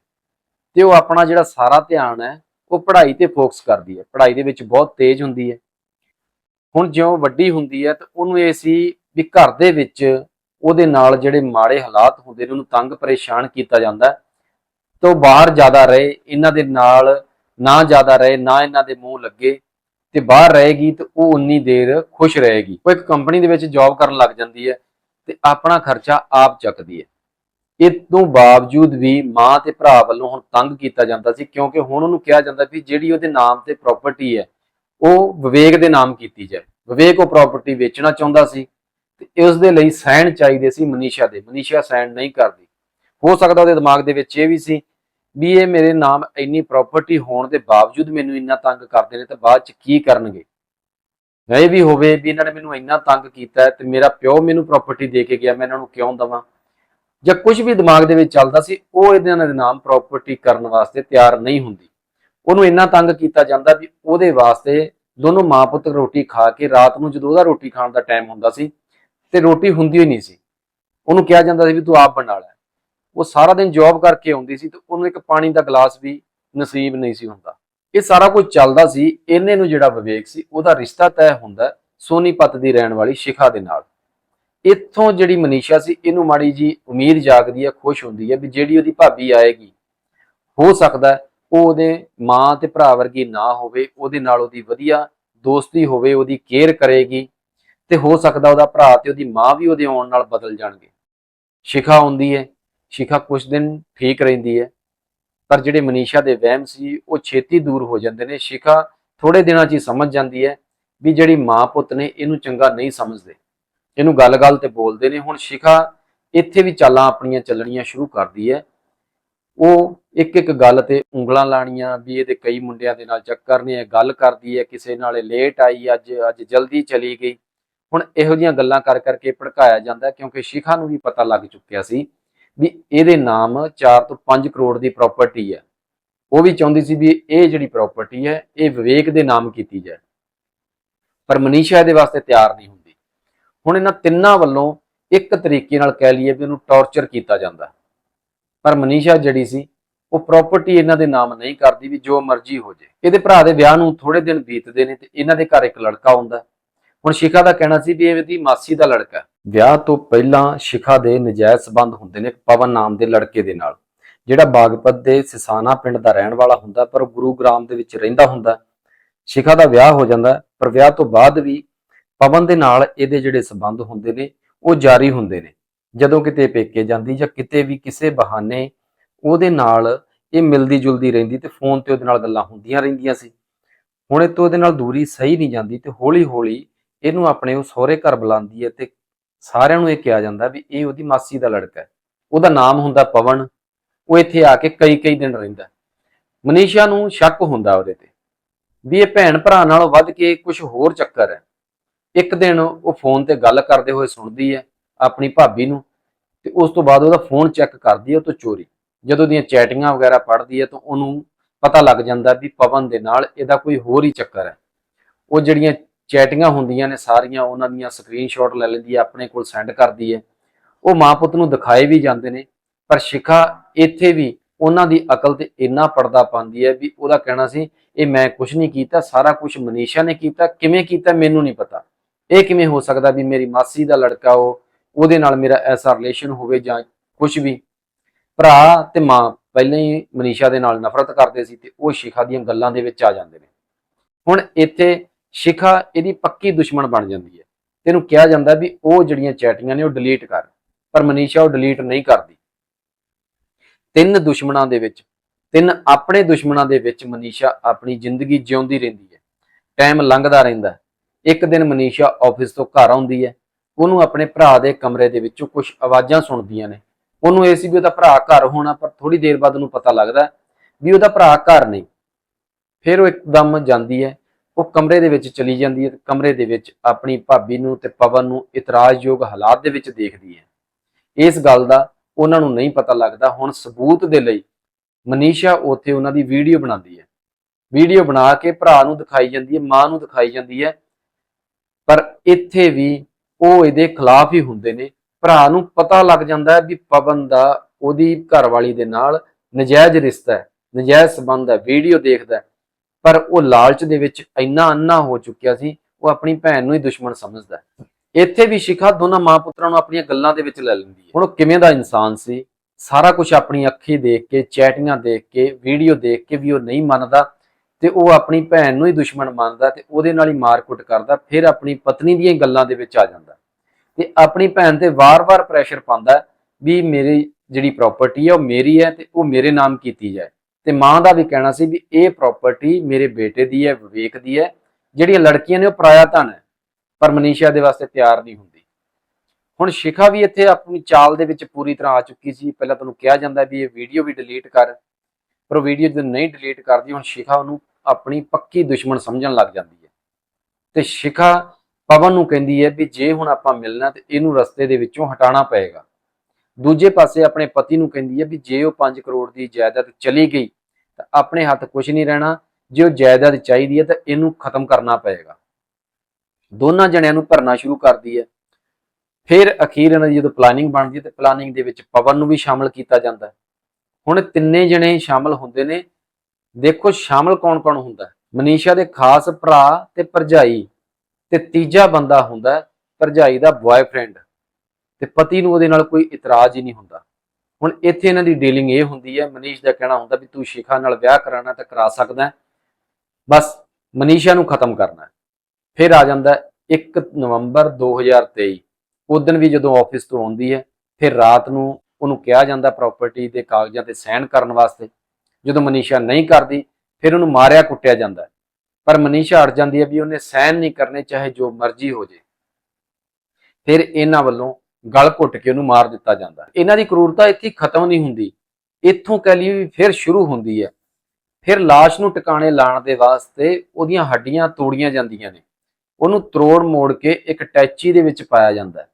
ਤੇ ਉਹ ਆਪਣਾ ਜਿਹੜਾ ਸਾਰਾ ਧਿਆਨ ਹੈ, ਉਹ ਪੜ੍ਹਾਈ ਤੇ ਫੋਕਸ ਕਰਦੀ ਹੈ। ਪੜ੍ਹਾਈ ਦੇ ਵਿੱਚ ਬਹੁਤ ਤੇਜ਼ ਹੁੰਦੀ ਹੈ। ਹੁਣ ਜਿਉਂ ਵੱਡੀ ਹੁੰਦੀ ਹੈ, ਤਾਂ ਉਹਨੂੰ ਇਹ ਸੀ ਵੀ ਘਰ ਦੇ ਵਿੱਚ ਉਹਦੇ ਨਾਲ ਜਿਹੜੇ ਮਾੜੇ ਹਾਲਾਤ ਹੁੰਦੇ ਨੇ, ਉਹਨੂੰ ਤੰਗ ਪਰੇਸ਼ਾਨ ਕੀਤਾ ਜਾਂਦਾ ਹੈ। ਉਹ ਬਾਹਰ ਜ਼ਿਆਦਾ ਰਹੇ, ਇਹਨਾਂ ਦੇ ਨਾਲ ਨਾ ਜ਼ਿਆਦਾ ਰਹੇ, ਨਾ ਇਹਨਾਂ ਦੇ ਮੂੰਹ ਲੱਗੇ ਤੇ ਬਾਹਰ ਰਹੇਗੀ ਤੇ ਉਹ ਉਨੀ ਦੇਰ ਖੁਸ਼ ਰਹੇਗੀ। ਉਹ ਇੱਕ ਕੰਪਨੀ ਦੇ ਵਿੱਚ ਜੌਬ ਕਰਨ ਲੱਗ ਜਾਂਦੀ ਹੈ ਤੇ ਆਪਣਾ ਖਰਚਾ ਆਪ ਚੱਕਦੀ ਹੈ। ਇਹ ਤੋਂ ਬਾਵਜੂਦ ਵੀ ਮਾਂ ਤੇ ਭਰਾ ਵੱਲੋਂ ਹੁਣ ਤੰਗ ਕੀਤਾ ਜਾਂਦਾ ਸੀ, ਕਿਉਂਕਿ ਹੁਣ ਉਹਨੂੰ ਕਿਹਾ ਜਾਂਦਾ ਵੀ ਜਿਹੜੀ ਉਹਦੇ ਨਾਮ ਤੇ ਪ੍ਰਾਪਰਟੀ ਹੈ, ਉਹ ਵਿਵੇਕ ਦੇ ਨਾਮ ਕੀਤੀ ਜਾਏ। ਵਿਵੇਕ ਉਹ ਪ੍ਰਾਪਰਟੀ ਵੇਚਣਾ ਚਾਹੁੰਦਾ ਸੀ ਤੇ ਇਸ ਦੇ ਲਈ ਸਹਿਣ ਚਾਹੀਦੇ ਸੀ ਮਨੀਸ਼ਾ ਦੇ। ਮਨੀਸ਼ਾ ਸਹਿਣ ਨਹੀਂ ਕਰਦੀ। ਹੋ ਸਕਦਾ ਉਹਦੇ ਦਿਮਾਗ ਦੇ ਵਿੱਚ ਇਹ ਵੀ ਸੀ ਵੀ ਇਹ ਮੇਰੇ ਨਾਮ ਇੰਨੀ ਪ੍ਰਾਪਰਟੀ ਹੋਣ ਦੇ ਬਾਵਜੂਦ ਮੈਨੂੰ ਇੰਨਾ ਤੰਗ ਕਰਦੇ ਨੇ ਤਾਂ ਬਾਅਦ ਚ ਕੀ ਕਰਨਗੇ? ਇਹ ਵੀ ਹੋਵੇ ਵੀ ਇਹਨਾਂ ਨੇ ਮੈਨੂੰ ਇੰਨਾ ਤੰਗ ਕੀਤਾ ਹੈ ਤੇ ਮੇਰਾ ਪਿਓ ਮੈਨੂੰ ਪ੍ਰਾਪਰਟੀ ਦੇ ਕੇ ਗਿਆ, ਮੈਂ ਇਹਨਾਂ ਨੂੰ ਕਿਉਂ ਦਵਾਂ? ਜਾਂ ਕੁਝ ਵੀ ਦਿਮਾਗ ਦੇ ਵਿੱਚ ਚੱਲਦਾ ਸੀ, ਉਹ ਇਹਨਾਂ ਦੇ ਨਾਮ ਪ੍ਰਾਪਰਟੀ ਕਰਨ ਵਾਸਤੇ ਤਿਆਰ ਨਹੀਂ ਹੁੰਦੀ। ਉਹਨੂੰ ਇੰਨਾ ਤੰਗ ਕੀਤਾ ਜਾਂਦਾ ਵੀ ਉਹਦੇ ਵਾਸਤੇ ਦੋਨੋਂ ਮਾਂ ਪੁੱਤ ਰੋਟੀ ਖਾ ਕੇ ਰਾਤ ਨੂੰ ਜਦੋਂ ਉਹਦਾ ਰੋਟੀ ਖਾਣ ਦਾ ਟਾਈਮ ਹੁੰਦਾ ਸੀ ਤੇ ਰੋਟੀ ਹੁੰਦੀ ਹੀ ਨਹੀਂ ਸੀ। ਉਹਨੂੰ ਕਿਹਾ ਜਾਂਦਾ ਸੀ ਵੀ ਤੂੰ ਆਪ ਬਣਾ ਲੈ। ਉਹ ਸਾਰਾ ਦਿਨ ਜੌਬ ਕਰਕੇ ਆਉਂਦੀ ਸੀ ਤੇ ਉਹਨੂੰ ਇੱਕ ਪਾਣੀ ਦਾ ਗਲਾਸ ਵੀ ਨਸੀਬ ਨਹੀਂ ਸੀ ਹੁੰਦਾ। ਇਹ ਸਾਰਾ ਕੁਝ ਚੱਲਦਾ ਸੀ, ਇਹਨੇ ਨੂੰ ਜਿਹੜਾ ਵਿਵੇਕ ਸੀ, ਉਹਦਾ ਰਿਸ਼ਤਾ ਤੈਅ ਹੁੰਦਾ ਸੋਨੀਪਤ ਦੀ ਰਹਿਣ ਵਾਲੀ ਸ਼ਿਖਾ ਦੇ ਨਾਲ। ਇੱਥੋਂ ਜਿਹੜੀ ਮਨੀਸ਼ਾ ਸੀ, ਇਹਨੂੰ ਮਾੜੀ ਜੀ ਉਮੀਦ ਜਾਗਦੀ ਹੈ, ਖੁਸ਼ ਹੁੰਦੀ ਹੈ ਵੀ ਜਿਹੜੀ ਉਹਦੀ ਭਾਬੀ ਆਏਗੀ, ਹੋ ਸਕਦਾ ਉਹ ਉਹਦੇ ਮਾਂ ਤੇ ਭਰਾ ਵਰਗੀ ਨਾ ਹੋਵੇ, ਉਹਦੇ ਨਾਲ ਉਹਦੀ ਵਧੀਆ ਦੋਸਤੀ ਹੋਵੇ, ਉਹਦੀ ਕੇਅਰ ਕਰੇਗੀ। ਤੇ ਹੋ ਸਕਦਾ ਉਹਦਾ ਭਰਾ ਤੇ ਉਹਦੀ ਮਾਂ ਵੀ ਉਹਦੇ ਆਉਣ ਨਾਲ ਬਦਲ ਜਾਣਗੇ। ਸ਼ਿਖਾ ਆਉਂਦੀ ਹੈ ਸ਼ਿਖਾ ਕੁਝ ਦਿਨ ਠੀਕ ਰਹਿੰਦੀ ਹੈ ਪਰ ਜਿਹੜੇ ਮਨੀਸ਼ਾ ਦੇ ਵਹਿਮ ਸੀ ਉਹ ਛੇਤੀ ਦੂਰ ਹੋ ਜਾਂਦੇ ਨੇ। ਸ਼ਿਖਾ ਥੋੜੇ ਦਿਨਾਂ 'ਚ ਹੀ ਸਮਝ ਜਾਂਦੀ ਹੈ ਵੀ ਜਿਹੜੀ ਮਾਂ ਪੁੱਤ ਨੇ ਇਹਨੂੰ ਚੰਗਾ ਨਹੀਂ ਸਮਝਦੇ। ਇਹਨੂੰ ਗੱਲ-ਗੱਲ ਤੇ ਬੋਲਦੇ ਨੇ। ਹੁਣ ਸ਼ਿਖਾ ਇੱਥੇ ਵੀ ਚਾਲਾਂ ਆਪਣੀਆਂ ਚੱਲਣੀਆਂ ਸ਼ੁਰੂ ਕਰਦੀ ਹੈ ਉਹ ਇੱਕ ਇੱਕ ਗੱਲ ਤੇ ਉਂਗਲਾਂ ਲਾਣੀਆਂ ਵੀ ਇਹਦੇ ਕਈ ਮੁੰਡਿਆਂ ਦੇ ਨਾਲ ਚੱਕਰ ਨੇ। ਗੱਲ ਕਰਦੀ ਹੈ ਕਿਸੇ ਨਾਲ ਲੇਟ ਆਈ, ਅੱਜ ਅੱਜ ਜਲਦੀ ਚਲੀ ਗਈ। ਹੁਣ ਇਹੋ ਜਿਹੀਆਂ ਗੱਲਾਂ ਕਰ ਕਰਕੇ ਭੜਕਾਇਆ ਜਾਂਦਾ ਕਿਉਂਕਿ ਸ਼ਿਖਾ ਨੂੰ ਵੀ ਪਤਾ ਲੱਗ ਚੁੱਕਿਆ ਸੀ ਵੀ ਇਹਦੇ ਨਾਮ 4 ਤੋਂ 5 ਕਰੋੜ ਦੀ ਪ੍ਰਾਪਰਟੀ ਹੈ। ਉਹ ਵੀ ਚਾਹੁੰਦੀ ਸੀ ਵੀ ਇਹ ਜਿਹੜੀ ਪ੍ਰਾਪਰਟੀ ਹੈ, ਇਹ ਵਿਵੇਕ ਦੇ ਨਾਮ ਕੀਤੀ ਜਾਏ। ਪਰ ਮਨੀਸ਼ਾ ਇਹਦੇ ਵਾਸਤੇ ਤਿਆਰ ਨਹੀਂ ਹੁੰਦੀ। ਹੁਣ ਇਹਨਾਂ ਤਿੰਨਾਂ ਵੱਲੋਂ ਇੱਕ ਤਰੀਕੇ ਨਾਲ ਕਹਿ ਲਈਏ ਵੀ ਉਹਨੂੰ ਟੌਰਚਰ ਕੀਤਾ ਜਾਂਦਾ। ਪਰ ਮਨੀਸ਼ਾ ਜਿਹੜੀ ਸੀ, ਉਹ ਪ੍ਰਾਪਰਟੀ ਇਹਨਾਂ ਦੇ ਨਾਮ ਨਹੀਂ ਕਰਦੀ ਵੀ ਜੋ ਮਰਜ਼ੀ ਹੋ ਜੇ ਇਹਦੇ ਭਰਾ ਦੇ ਵਿਆਹ ਨੂੰ ਥੋੜੇ ਦਿਨ ਬੀਤਦੇ ਨੇ ਤੇ ਇਹਨਾਂ ਦੇ ਘਰ ਇੱਕ ਲੜਕਾ ਹੁੰਦਾ। ਹੁਣ ਸ਼ਿਖਾ ਦਾ ਕਹਿਣਾ ਸੀ ਵੀ ਇਹ ਇਹਦੀ ਮਾਸੀ ਦਾ ਲੜਕਾ ਵਿਆਹ ਤੋਂ ਪਹਿਲਾਂ ਸ਼ਿਖਾ ਦੇ ਨਜਾਇਜ਼ ਸਬੰਧ ਹੁੰਦੇ ਨੇ ਪਵਨ ਨਾਮ ਦੇ ਲੜਕੇ ਦੇ ਨਾਲ। ਜਿਹੜਾ ਬਾਗਪਤ ਦੇ ਸਿਸਾਨਾ ਪਿੰਡ ਦਾ ਰਹਿਣ ਵਾਲਾ ਹੁੰਦਾ ਪਰ ਗੁਰੂਗ੍ਰਾਮ ਦੇ ਵਿੱਚ ਰਹਿੰਦਾ ਹੁੰਦਾ ਸ਼ਿਖਾ ਦਾ ਵਿਆਹ ਹੋ ਜਾਂਦਾ ਪਰ ਵਿਆਹ ਤੋਂ ਬਾਅਦ ਵੀ ਪਵਨ ਦੇ ਨਾਲ ਇਹਦੇ ਜਿਹੜੇ ਸਬੰਧ ਹੁੰਦੇ ਨੇ, ਉਹ ਜਾਰੀ ਹੁੰਦੇ ਨੇ। ਜਦੋਂ ਕਿਤੇ ਪੇਕੇ ਜਾਂਦੀ ਜਾਂ ਕਿਤੇ ਵੀ ਕਿਸੇ ਬਹਾਨੇ ਉਹਦੇ ਨਾਲ ਇਹ ਮਿਲਦੀ ਜੁਲਦੀ ਰਹਿੰਦੀ ਤੇ ਫੋਨ ਤੇ ਉਹਦੇ ਨਾਲ ਗੱਲਾਂ ਹੁੰਦੀਆਂ ਰਹਿੰਦੀਆਂ ਸੀ। ਹੁਣ ਇਹ ਤੋਂ ਉਹਦੇ ਨਾਲ ਦੂਰੀ ਸਹੀ ਨਹੀਂ ਜਾਂਦੀ ਤੇ ਹੌਲੀ ਹੌਲੀ ਇਹਨੂੰ ਆਪਣੇ ਉਹ ਸਹੁਰੇ ਘਰ ਬੁਲਾਉਂਦੀ ਹੈ ਤੇ ਸਾਰਿਆਂ ਨੂੰ ਇਹ ਕਿਹਾ ਜਾਂਦਾ ਵੀ ਇਹ ਉਹਦੀ ਮਾਸੀ ਦਾ ਲੜਕਾ ਹੈ। ਉਹਦਾ ਨਾਮ ਹੁੰਦਾ ਪਵਨ, ਉਹ ਇੱਥੇ ਆ ਕੇ ਕਈ ਕਈ ਦਿਨ ਰਹਿੰਦਾ ਮਨੀਸ਼ਾ ਨੂੰ ਸ਼ੱਕ ਹੁੰਦਾ ਉਹਦੇ ਤੇ ਵੀ ਇਹ ਭੈਣ ਭਰਾ ਨਾਲੋਂ ਵੱਧ ਕੇ ਕੁਝ ਹੋਰ ਚੱਕਰ ਹੈ। ਇੱਕ ਦਿਨ ਉਹ ਫੋਨ ਤੇ ਗੱਲ ਕਰਦੇ ਹੋਏ ਸੁਣਦੀ ਹੈ ਆਪਣੀ ਭਾਬੀ ਨੂੰ ਤੇ ਉਸ ਤੋਂ ਬਾਅਦ ਉਹਦਾ ਫੋਨ ਚੈੱਕ ਕਰਦੀ ਹੈ ਉਹ ਤੋਂ ਚੋਰੀ। ਜਦੋਂ ਦੀਆਂ ਚੈਟਿੰਗਾਂ ਵਗੈਰਾ ਪੜ੍ਹਦੀ ਹੈ ਤਾਂ ਉਹਨੂੰ ਪਤਾ ਲੱਗ ਜਾਂਦਾ ਵੀ ਪਵਨ ਦੇ ਨਾਲ ਇਹਦਾ ਕੋਈ ਹੋਰ ਹੀ ਚੱਕਰ ਹੈ। ਉਹ ਜਿਹੜੀਆਂ ਚੈਟਿੰਗਾਂ ਹੁੰਦੀਆਂ ਨੇ ਸਾਰੀਆਂ, ਉਹਨਾਂ ਦੀਆਂ ਸਕਰੀਨਸ਼ਾਟ ਲੈ ਲੈਂਦੀ ਹੈ, ਆਪਣੇ ਕੋਲ ਸੈਂਡ ਕਰਦੀ ਹੈ। ਉਹ ਮਾਂ ਪੁੱਤ ਨੂੰ ਦਿਖਾਏ ਵੀ ਜਾਂਦੇ ਨੇ, ਪਰ ਸ਼ਿਖਾ ਇੱਥੇ ਵੀ ਉਹਨਾਂ ਦੀ ਅਕਲ ਤੇ ਇੰਨਾ ਪਰਦਾ ਪਾਉਂਦੀ ਹੈ ਵੀ ਉਹਦਾ ਕਹਿਣਾ ਸੀ, ਇਹ ਮੈਂ ਕੁਝ ਨਹੀਂ ਕੀਤਾ, ਸਾਰਾ ਕੁਝ ਮਨੀਸ਼ਾ ਨੇ ਕੀਤਾ, ਕਿਵੇਂ ਕੀਤਾ ਮੈਨੂੰ ਨਹੀਂ ਪਤਾ। ਇਹ ਕਿਵੇਂ ਹੋ ਸਕਦਾ ਵੀ ਮੇਰੀ ਮਾਸੀ ਦਾ ਲੜਕਾ ਉਹ, ਉਹਦੇ ਨਾਲ ਮੇਰਾ ਐਸਾ ਰਿਲੇਸ਼ਨ ਹੋਵੇ ਜਾਂ ਕੁਝ ਵੀ? ਭਰਾ ਤੇ ਮਾਂ ਪਹਿਲਾਂ ਹੀ ਮਨੀਸ਼ਾ ਦੇ ਨਾਲ ਨਫ਼ਰਤ ਕਰਦੇ ਸੀ ਤੇ ਉਹ ਸ਼ਿਖਾ ਦੀਆਂ ਗੱਲਾਂ ਦੇ ਵਿੱਚ ਆ ਜਾਂਦੇ ਨੇ। ਹੁਣ ਇੱਥੇ ਸ਼ਿਖਾ ਇਹਦੀ ਪੱਕੀ ਦੁਸ਼ਮਣ ਬਣ ਜਾਂਦੀ ਹੈ। ਤੈਨੂੰ ਕਿਹਾ ਜਾਂਦਾ ਵੀ ਉਹ ਜਿਹੜੀਆਂ ਚੈਟਿੰਗਾਂ ਨੇ ਉਹ ਡਿਲੀਟ ਕਰ, ਪਰ ਮਨੀਸ਼ਾ ਉਹ ਡਿਲੀਟ ਨਹੀਂ ਕਰਦੀ। ਤਿੰਨ ਦੁਸ਼ਮਣਾਂ ਦੇ ਵਿੱਚ, ਤਿੰਨ ਆਪਣੇ ਦੁਸ਼ਮਣਾਂ ਦੇ ਵਿੱਚ ਮਨੀਸ਼ਾ ਆਪਣੀ ਜ਼ਿੰਦਗੀ ਜਿਉਂਦੀ ਰਹਿੰਦੀ ਹੈ। ਟਾਈਮ ਲੰਘਦਾ ਰਹਿੰਦਾ ਇੱਕ ਦਿਨ ਮਨੀਸ਼ਾ ਆਫਿਸ ਤੋਂ ਘਰ ਆਉਂਦੀ ਹੈ। ਉਹਨੂੰ ਆਪਣੇ ਭਰਾ ਦੇ ਕਮਰੇ ਦੇ ਵਿੱਚੋਂ ਕੁਝ ਆਵਾਜ਼ਾਂ ਸੁਣਦੀਆਂ ਨੇ। ਉਹਨੂੰ ਇਹ ਸੀ ਵੀ ਉਹਦਾ ਭਰਾ ਘਰ ਹੋਣਾ, ਪਰ ਥੋੜੀ ਦੇਰ ਬਾਅਦ ਉਹਨੂੰ ਪਤਾ ਲੱਗਦਾ ਵੀ ਉਹਦਾ ਭਰਾ ਘਰ ਨਹੀਂ। ਫਿਰ ਉਹ ਇੱਕਦਮ ਜਾਂਦੀ ਹੈ। ਉਹ ਕਮਰੇ ਦੇ ਵਿੱਚ ਚਲੀ ਜਾਂਦੀ ਹੈ ਤੇ ਕਮਰੇ ਦੇ ਵਿੱਚ ਆਪਣੀ ਭਾਬੀ ਨੂੰ ਤੇ ਪਵਨ ਨੂੰ ਇਤਰਾਜ਼ਯੋਗ ਹਾਲਾਤ ਦੇ ਵਿੱਚ ਦੇਖਦੀ ਹੈ। ਇਸ ਗੱਲ ਦਾ ਉਹਨਾਂ ਨੂੰ ਨਹੀਂ ਪਤਾ ਲੱਗਦਾ। ਹੁਣ ਸਬੂਤ ਦੇ ਲਈ ਮਨੀਸ਼ਾ ਉੱਥੇ ਉਹਨਾਂ ਦੀ ਵੀਡੀਓ ਬਣਾਉਂਦੀ ਹੈ। ਵੀਡੀਓ ਬਣਾ ਕੇ ਭਰਾ ਨੂੰ ਦਿਖਾਈ ਜਾਂਦੀ ਹੈ, ਮਾਂ ਨੂੰ ਦਿਖਾਈ ਜਾਂਦੀ ਹੈ। ਪਰ ਇੱਥੇ ਵੀ ਉਹ ਇਹਦੇ ਖਿਲਾਫ ਹੀ ਹੁੰਦੇ ਨੇ। ਭਰਾ ਨੂੰ ਪਤਾ ਲੱਗ ਜਾਂਦਾ ਹੈ ਵੀ ਪਵਨ ਦਾ ਉਹਦੀ ਘਰਵਾਲੀ ਦੇ ਨਾਲ ਨਜਾਇਜ਼ ਰਿਸ਼ਤਾ ਹੈ, ਨਜਾਇਜ਼ ਸਬੰਧ ਹੈ, ਵੀਡੀਓ ਦੇਖਦਾ ਹੈ। ਪਰ ਉਹ ਲਾਲਚ ਦੇ ਵਿੱਚ ਇੰਨਾ ਅੰਨਾ ਹੋ ਚੁੱਕਿਆ ਸੀ, ਉਹ ਆਪਣੀ ਭੈਣ ਨੂੰ ਹੀ ਦੁਸ਼ਮਣ ਸਮਝਦਾ ਹੈ। ਇੱਥੇ ਵੀ ਸ਼ਿਖਾ ਦੋਨਾਂ ਮਾਂ ਪੁੱਤਰਾਂ ਨੂੰ ਆਪਣੀਆਂ ਗੱਲਾਂ ਦੇ ਵਿੱਚ ਲੈ ਲੈਂਦੀ ਹੈ। ਹੁਣ ਉਹ ਕਿਵੇਂ ਦਾ ਇਨਸਾਨ ਸੀ? ਸਾਰਾ ਕੁਝ ਆਪਣੀ ਅੱਖੀ ਦੇਖ ਕੇ ਚੈਟਿੰਗਾਂ ਦੇਖ ਕੇ, ਵੀਡੀਓ ਦੇਖ ਕੇ ਵੀ ਉਹ ਨਹੀਂ ਮੰਨਦਾ ਤੇ ਉਹ ਆਪਣੀ ਭੈਣ ਨੂੰ ਹੀ ਦੁਸ਼ਮਣ ਮੰਨਦਾ ਤੇ ਉਹਦੇ ਨਾਲ ਹੀ ਮਾਰਕੁੱਟ ਕਰਦਾ, ਫਿਰ ਆਪਣੀ ਪਤਨੀ ਦੀਆਂ ਗੱਲਾਂ ਦੇ ਵਿੱਚ ਆ ਜਾਂਦਾ। ਤੇ ਆਪਣੀ ਭੈਣ ਤੇ ਵਾਰ-ਵਾਰ ਪ੍ਰੈਸ਼ਰ ਪਾਉਂਦਾ ਵੀ ਮੇਰੀ ਜਿਹੜੀ ਪ੍ਰਾਪਰਟੀ ਹੈ ਉਹ ਮੇਰੀ ਹੈ ਤੇ ਉਹ ਮੇਰੇ ਨਾਮ ਕੀਤੀ ਜਾਏ। ਤੇ ਮਾਂ ਦਾ ਵੀ ਕਹਿਣਾ ਸੀ ਵੀ ਇਹ ਪ੍ਰਾਪਰਟੀ ਮੇਰੇ ਬੇਟੇ ਦੀ ਹੈ, ਵਿਵੇਕ ਦੀ ਹੈ, ਜਿਹੜੀਆਂ ਲੜਕੀਆਂ ਨੇ ਉਹ ਪਰਾਇਆ ਧਨ ਹੈ, ਪਰ ਮਨੀਸ਼ਾ ਦੇ ਵਾਸਤੇ ਤਿਆਰ ਨਹੀਂ ਹੁੰਦੀ। ਹੁਣ ਸ਼ਿਖਾ ਵੀ ਇੱਥੇ ਆਪਣੀ ਚਾਲ ਦੇ ਵਿੱਚ ਪੂਰੀ ਤਰ੍ਹਾਂ ਆ ਚੁੱਕੀ ਸੀ। ਪਹਿਲਾਂ ਤੁਹਾਨੂੰ ਕਿਹਾ ਜਾਂਦਾ ਵੀ ਇਹ ਵੀਡੀਓ ਵੀ ਡਿਲੀਟ ਕਰ, ਪਰ ਉਹ ਵੀਡੀਓ ਜਦੋਂ ਨਹੀਂ ਡਿਲੀਟ ਕਰਦੀ, ਹੁਣ ਸ਼ਿਖਾ ਉਹਨੂੰ ਆਪਣੀ ਪੱਕੀ ਦੁਸ਼ਮਣ ਸਮਝਣ ਲੱਗ ਜਾਂਦੀ ਹੈ। ਤੇ ਸ਼ਿਖਾ ਪਵਨ ਨੂੰ ਕਹਿੰਦੀ ਹੈ ਵੀ ਜੇ ਹੁਣ ਆਪਾਂ ਮਿਲਣਾ ਤੇ ਇਹਨੂੰ ਰਸਤੇ ਦੇ ਵਿੱਚੋਂ ਹਟਾਉਣਾ ਪਏਗਾ। ਦੂਜੇ ਪਾਸੇ ਆਪਣੇ ਪਤੀ ਨੂੰ ਕਹਿੰਦੀ ਹੈ ਵੀ ਜੇ ਉਹ 5 ਕਰੋੜ ਦੀ ਜਾਇਦਾਦ ਚਲੀ ਗਈ, ਤਾਂ ਆਪਣੇ ਹੱਥ ਕੁਝ ਨਹੀਂ ਰਹਿਣਾ, ਜੇ ਉਹ ਜਾਇਦਾਦ ਚਾਹੀਦੀ ਹੈ ਤਾਂ ਇਹਨੂੰ ਖਤਮ ਕਰਨਾ ਪਏਗਾ। ਦੋਨਾਂ ਜਣਿਆਂ ਨੂੰ ਭਰਨਾ ਸ਼ੁਰੂ ਕਰਦੀ ਹੈ ਫਿਰ ਅਖੀਰ ਇਹਨਾਂ ਦੀ ਜਦੋਂ ਪਲਾਨਿੰਗ ਬਣਦੀ ਹੈ ਤੇ ਪਲਾਨਿੰਗ ਦੇ ਵਿੱਚ ਪਵਨ ਨੂੰ ਵੀ ਸ਼ਾਮਲ ਕੀਤਾ ਜਾਂਦਾ ਹੈ। ਹੁਣ ਤਿੰਨੇ ਜਣੇ ਸ਼ਾਮਲ ਹੁੰਦੇ ਨੇ। ਦੇਖੋ ਸ਼ਾਮਲ ਕੌਣ-ਕੌਣ ਹੁੰਦਾ ਮਨੀਸ਼ਾ ਦੇ ਖਾਸ ਭਰਾ ਤੇ ਭਰਜਾਈ। ਤੇ ਤੀਜਾ ਬੰਦਾ ਹੁੰਦਾ ਭਰਜਾਈ ਦਾ ਬॉयਫ੍ਰੈਂਡ ਤੇ ਪਤੀ ਨੂੰ ਉਹਦੇ ਨਾਲ ਕੋਈ ਇਤਰਾਜ਼ ਹੀ ਨਹੀਂ ਹੁੰਦਾ। ਹੁਣ ਇੱਥੇ ਇਹਨਾਂ ਦੀ ਡੀਲਿੰਗ ਇਹ ਹੁੰਦੀ ਹੈ, ਮਨੀਸ਼ ਦਾ ਕਹਿਣਾ ਹੁੰਦਾ ਵੀ ਤੂੰ ਸ਼ਿਖਾ ਨਾਲ ਵਿਆਹ ਕਰਾਣਾ ਤਾਂ ਕਰਾ ਸਕਦਾ ਬਸ ਮਨੀਸ਼ਾ ਨੂੰ ਖਤਮ ਕਰਨਾ ਫਿਰ ਆ ਜਾਂਦਾ ਹੈ 1 ਨਵੰਬਰ 2023 ਉਦੋਂ ਵੀ ਜਦੋਂ ਆਫਿਸ ਤੋਂ ਆਉਂਦੀ ਹੈ, ਫਿਰ ਰਾਤ ਨੂੰ ਉਹਨੂੰ ਕਿਹਾ ਜਾਂਦਾ ਪ੍ਰਾਪਰਟੀ ਦੇ ਕਾਗਜ਼ਾਂ ਤੇ ਸਾਈਨ ਕਰਨ ਵਾਸਤੇ। ਜਦੋਂ ਮਨੀਸ਼ਾ ਨਹੀਂ ਕਰਦੀ, ਫਿਰ ਉਹਨੂੰ ਮਾਰਿਆ ਕੁੱਟਿਆ ਜਾਂਦਾ ਪਰ ਮਨੀਸ਼ਾ ਅੜ ਜਾਂਦੀ ਹੈ ਵੀ ਉਹਨੇ ਸਾਈਨ ਨਹੀਂ ਕਰਨੇ, ਚਾਹੇ ਜੋ ਮਰਜ਼ੀ ਹੋ ਜੇ। ਫਿਰ ਇਹਨਾਂ ਵੱਲੋਂ ਗਲ ਘੁੱਟ ਕੇ ਉਹਨੂੰ ਮਾਰ ਦਿੱਤਾ ਜਾਂਦਾ। ਇਹਨਾਂ ਦੀ ਕਰੂਰਤਾ ਇੱਥੇ ਖਤਮ ਨਹੀਂ ਹੁੰਦੀ। ਇੱਥੋਂ ਕਹਿ ਲਈ ਵੀ ਫਿਰ ਸ਼ੁਰੂ ਹੁੰਦੀ ਹੈ। ਫਿਰ ਲਾਸ਼ ਨੂੰ ਟਿਕਾਣੇ ਲਾਉਣ ਦੇ ਵਾਸਤੇ ਉਹਦੀਆਂ ਹੱਡੀਆਂ ਤੋੜੀਆਂ ਜਾਂਦੀਆਂ ਨੇ। ਉਹਨੂੰ ਤਰੋੜ ਮੋੜ ਕੇ ਇੱਕ ਟੈਚੀ ਦੇ ਵਿੱਚ ਪਾਇਆ ਜਾਂਦਾ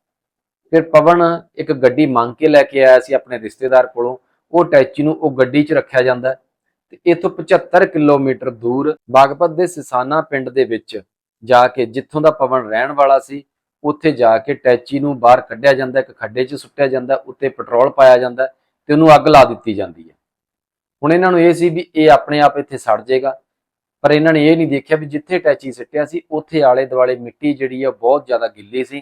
ਫਿਰ ਪਵਨ ਇੱਕ ਗੱਡੀ ਮੰਗ ਕੇ ਲੈ ਕੇ ਆਇਆ ਸੀ ਆਪਣੇ ਰਿਸ਼ਤੇਦਾਰ ਕੋਲੋਂ। ਉਹ ਟੈਚੀ ਨੂੰ ਉਹ ਗੱਡੀ 'ਚ ਰੱਖਿਆ ਜਾਂਦਾ ਹੈ। ਤੇ ਇੱਥੋਂ 75 ਕਿਲੋਮੀਟਰ ਦੂਰ ਬਾਗਪਤ ਦੇ ਸਿਸਾਨਾ ਪਿੰਡ ਦੇ ਵਿੱਚ ਜਾ ਕੇ ਜਿੱਥੋਂ ਦਾ ਪਵਨ ਰਹਿਣ ਵਾਲਾ ਸੀ ਉੱਥੇ ਜਾ ਕੇ ਟੈਚੀ ਨੂੰ ਬਾਹਰ ਕੱਢਿਆ ਜਾਂਦਾ, ਇੱਕ ਖੱਡੇ 'ਚ ਸੁੱਟਿਆ ਜਾਂਦਾ, ਉੱਤੇ ਪੈਟਰੋਲ ਪਾਇਆ ਜਾਂਦਾ ਤੇ ਉਹਨੂੰ ਅੱਗ ਲਾ ਦਿੱਤੀ ਜਾਂਦੀ ਹੈ। ਹੁਣ ਇਹਨਾਂ ਨੂੰ ਇਹ ਸੀ ਵੀ ਇਹ ਆਪਣੇ ਆਪ ਇੱਥੇ ਸੜ ਜਾਏਗਾ, ਪਰ ਇਹਨਾਂ ਨੇ ਇਹ ਨਹੀਂ ਦੇਖਿਆ ਵੀ ਜਿੱਥੇ ਟੈਚੀ ਸਿੱਟਿਆ ਸੀ, ਉੱਥੇ ਆਲੇ ਦੁਆਲੇ ਮਿੱਟੀ ਜਿਹੜੀ ਆ ਬਹੁਤ ਜ਼ਿਆਦਾ ਗਿੱਲੀ ਸੀ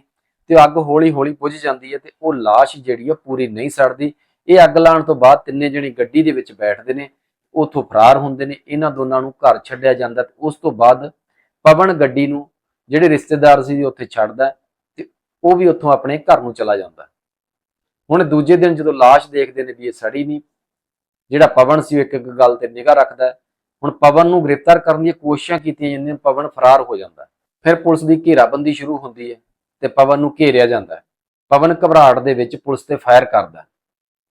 ਤੇ ਅੱਗ ਹੌਲੀ ਹੌਲੀ ਬੁਝ ਜਾਂਦੀ ਹੈ ਤੇ ਉਹ ਲਾਸ਼ ਜਿਹੜੀ ਆ ਪੂਰੀ ਨਹੀਂ ਸੜਦੀ। ਇਹ ਅੱਗ ਲਾਉਣ ਤੋਂ ਬਾਅਦ ਤਿੰਨੇ ਜਣੇ ਗੱਡੀ ਦੇ ਵਿੱਚ ਬੈਠਦੇ ਨੇ, ਉੱਥੋਂ ਫਰਾਰ ਹੁੰਦੇ ਨੇ, ਇਹਨਾਂ ਦੋਨਾਂ ਨੂੰ ਘਰ ਛੱਡਿਆ ਜਾਂਦਾ ਉਸ ਤੋਂ ਬਾਅਦ ਪਵਨ ਗੱਡੀ ਨੂੰ, ਜਿਹੜੇ ਰਿਸ਼ਤੇਦਾਰ ਸੀ, ਉੱਥੇ ਛੱਡਦਾ। ਉਹ ਵੀ ਉੱਥੋਂ ਆਪਣੇ ਘਰ ਨੂੰ ਚਲਾ ਜਾਂਦਾ। ਹੁਣ ਦੂਜੇ ਦਿਨ ਜਦੋਂ ਲਾਸ਼ ਦੇਖਦੇ ਨੇ ਵੀ ਇਹ ਸੜੀ ਨਹੀਂ, ਜਿਹੜਾ ਪਵਨ ਸੀ ਉਹ ਇੱਕ ਇੱਕ ਗੱਲ ਤੇ ਨਿਗਾਹ ਰੱਖਦਾ ਹੁਣ ਪਵਨ ਨੂੰ ਗ੍ਰਿਫਤਾਰ ਕਰਨ ਦੀਆਂ ਕੋਸ਼ਿਸ਼ਾਂ ਕੀਤੀਆਂ ਜਾਂਦੀਆਂ ਪਵਨ ਫਰਾਰ ਹੋ ਜਾਂਦਾ ਫਿਰ ਪੁਲਿਸ ਦੀ ਘੇਰਾਬੰਦੀ ਸ਼ੁਰੂ ਹੁੰਦੀ ਹੈ ਤੇ ਪਵਨ ਨੂੰ ਘੇਰਿਆ ਜਾਂਦਾ ਪਵਨ ਘਬਰਾਹਟ ਦੇ ਵਿੱਚ ਪੁਲਿਸ ਤੇ ਫਾਇਰ ਕਰਦਾ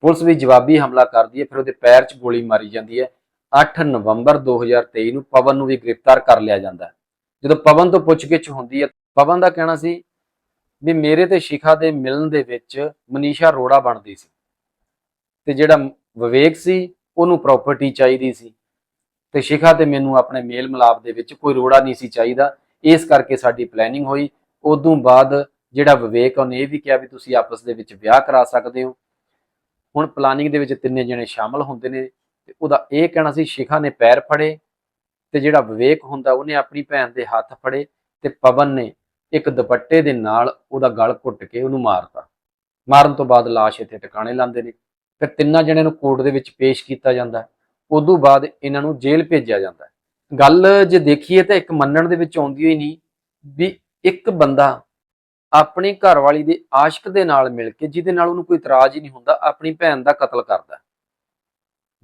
ਪੁਲਿਸ ਵੀ ਜਵਾਬੀ ਹਮਲਾ ਕਰਦੀ ਹੈ, ਫਿਰ ਉਹਦੇ ਪੈਰ 'ਚ ਗੋਲੀ ਮਾਰੀ ਜਾਂਦੀ ਹੈ। 8 ਨਵੰਬਰ 2023 ਨੂੰ ਪਵਨ ਨੂੰ ਵੀ ਗ੍ਰਿਫਤਾਰ ਕਰ ਲਿਆ ਜਾਂਦਾ ਜਦੋਂ ਪਵਨ ਤੋਂ ਪੁੱਛਗਿੱਛ ਹੁੰਦੀ ਹੈ, ਪਵਨ ਦਾ ਕਹਿਣਾ ਸੀ ਵੀ ਮੇਰੇ ਤੇ ਸ਼ਿਖਾ ਦੇ ਮਿਲਣ ਦੇ ਵਿੱਚ ਮਨੀਸ਼ਾ ਰੋੜਾ ਬਣਦੀ ਸੀ। ਤੇ ਜਿਹੜਾ ਵਿਵੇਕ ਸੀ, ਉਹਨੂੰ ਪ੍ਰਾਪਰਟੀ ਚਾਹੀਦੀ ਸੀ। ਤੇ ਸ਼ਿਖਾ ਤੇ ਮੈਨੂੰ ਆਪਣੇ ਮੇਲ ਮਿਲਾਪ ਦੇ ਵਿੱਚ ਕੋਈ ਰੋੜਾ ਨਹੀਂ ਸੀ ਚਾਹੀਦਾ। ਇਸ ਕਰਕੇ ਸਾਡੀ ਪਲੈਨਿੰਗ ਹੋਈ। ਉਦੋਂ ਬਾਅਦ ਜਿਹੜਾ ਵਿਵੇਕ ਉਹਨੇ ਇਹ ਵੀ ਕਿਹਾ ਵੀ ਤੁਸੀਂ ਆਪਸ ਦੇ ਵਿੱਚ ਵਿਆਹ ਕਰਾ ਸਕਦੇ ਹੋ। ਹੁਣ ਪਲਾਨਿੰਗ ਦੇ ਵਿੱਚ ਤਿੰਨੇ ਜਣੇ ਸ਼ਾਮਲ ਹੁੰਦੇ ਨੇ ਤੇ ਉਹਦਾ ਇਹ ਕਹਿਣਾ ਸੀ, ਸ਼ਿਖਾ ਨੇ ਪੈਰ ਫੜੇ ਤੇ ਜਿਹੜਾ ਵਿਵੇਕ ਹੁੰਦਾ, ਉਹਨੇ ਆਪਣੀ ਭੈਣ ਦੇ ਹੱਥ ਫੜੇ ਤੇ ਪਵਨ ਨੇ ਇੱਕ ਦੁਪੱਟੇ ਦੇ ਨਾਲ ਉਹਦਾ ਗਲ ਘੁੱਟ ਕੇ ਉਹਨੂੰ ਮਾਰਤਾ। ਮਾਰਨ ਤੋਂ ਬਾਅਦ ਲਾਸ਼ ਇੱਥੇ ਟਿਕਾਣੇ ਲਾਉਂਦੇ ਨੇ। ਫਿਰ ਤਿੰਨਾਂ ਜਣਿਆਂ ਨੂੰ ਕੋਰਟ ਦੇ ਵਿੱਚ ਪੇਸ਼ ਕੀਤਾ ਜਾਂਦਾ ਹੈ। ਉਦੋਂ ਬਾਅਦ ਇਹਨਾਂ ਨੂੰ ਜੇਲ੍ਹ ਭੇਜਿਆ ਜਾਂਦਾ ਹੈ। ਗੱਲ ਜੇ ਦੇਖੀਏ ਤਾਂ ਇੱਕ ਮੰਨਣ ਦੇ ਵਿੱਚ ਆਉਂਦੀ ਹੋਈ ਨਹੀਂ ਵੀ ਇੱਕ ਬੰਦਾ ਆਪਣੀ ਘਰਵਾਲੀ ਦੇ ਆਸ਼ਿਕ ਦੇ ਨਾਲ ਮਿਲ ਕੇ ਜਿਹਦੇ ਨਾਲ ਉਹਨੂੰ ਕੋਈ ਇਤਰਾਜ਼ ਹੀ ਨਹੀਂ ਹੁੰਦਾ, ਆਪਣੀ ਭੈਣ ਦਾ ਕਤਲ ਕਰਦਾ ਹੈ।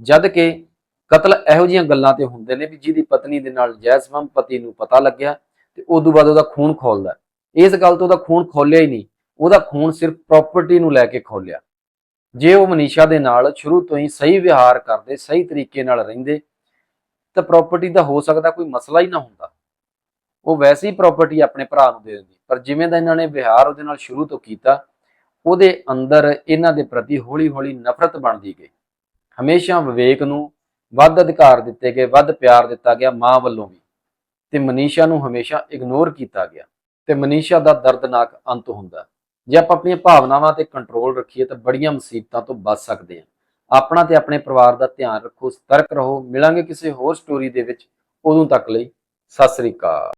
ਜਦ ਕਿ ਕਤਲ ਇਹੋ ਜਿਹੀਆਂ ਗੱਲਾਂ ਤੇ ਹੁੰਦੇ ਨੇ ਵੀ ਜਿਹਦੀ ਪਤਨੀ ਦੇ ਨਾਲ ਜੈਸਵਮ ਪਤੀ ਨੂੰ ਪਤਾ ਲੱਗਿਆ ਤੇ ਤੋਂ ਬਾਅਦ ਉਹਦਾ ਖੂਨ ਖੋਲਦਾ ਇਸ ਗੱਲ ਤੋਂ ਉਹਦਾ ਖੂਨ ਖੋਲਿਆ ਹੀ ਨਹੀਂ। ਉਹਦਾ ਖੂਨ ਸਿਰਫ ਪ੍ਰਾਪਰਟੀ ਨੂੰ ਲੈ ਕੇ ਖੋਲਿਆ। ਜੇ ਉਹ ਮਨੀਸ਼ਾ ਦੇ ਨਾਲ ਸ਼ੁਰੂ ਤੋਂ ਹੀ ਸਹੀ ਵਿਹਾਰ ਕਰਦੇ, ਸਹੀ ਤਰੀਕੇ ਨਾਲ ਰਹਿੰਦੇ, ਤਾਂ ਪ੍ਰਾਪਰਟੀ ਦਾ ਹੋ ਸਕਦਾ ਕੋਈ ਮਸਲਾ ਹੀ ਨਾ ਹੁੰਦਾ। ਉਹ ਵੈਸੇ ਹੀ ਪ੍ਰਾਪਰਟੀ ਆਪਣੇ ਭਰਾ ਨੂੰ ਦੇ ਦਿੰਦੀ। ਪਰ ਜਿਵੇਂ ਦਾ ਇਹਨਾਂ ਨੇ ਵਿਹਾਰ ਉਹਦੇ ਨਾਲ ਸ਼ੁਰੂ ਤੋਂ ਕੀਤਾ, ਉਹਦੇ ਅੰਦਰ ਇਹਨਾਂ ਦੇ ਪ੍ਰਤੀ ਹੌਲੀ-ਹੌਲੀ ਨਫ਼ਰਤ ਬਣਦੀ ਗਈ। ਹਮੇਸ਼ਾ ਵਿਵੇਕ ਨੂੰ ਵੱਧ ਅਧਿਕਾਰ ਦਿੱਤੇ ਗਏ, ਵੱਧ ਪਿਆਰ ਦਿੱਤਾ ਗਿਆ ਮਾਂ ਵੱਲੋਂ ਵੀ। ਤੇ ਮਨੀਸ਼ਾ ਨੂੰ ਹਮੇਸ਼ਾ ਇਗਨੋਰ ਕੀਤਾ ਗਿਆ ਤੇ ਮਨੀਸ਼ਾ ਦਾ ਦਰਦਨਾਕ ਅੰਤ ਹੁੰਦਾ ਜੇ ਆਪਾਂ ਆਪਣੀਆਂ ਭਾਵਨਾਵਾਂ ਤੇ ਕੰਟਰੋਲ ਰੱਖੀਏ ਤਾਂ ਬੜੀਆਂ ਮੁਸੀਬਤਾਂ ਤੋਂ ਬਚ ਸਕਦੇ ਹਾਂ। ਆਪਣਾ ਤੇ ਆਪਣੇ ਪਰਿਵਾਰ ਦਾ ਧਿਆਨ ਰੱਖੋ, ਸਤਰਕ ਰਹੋ। ਮਿਲਾਂਗੇ ਕਿਸੇ ਹੋਰ ਸਟੋਰੀ ਦੇ ਵਿੱਚ। ਉਦੋਂ ਤੱਕ ਲਈ ਸਤਿ ਸ੍ਰੀ ਅਕਾਲ।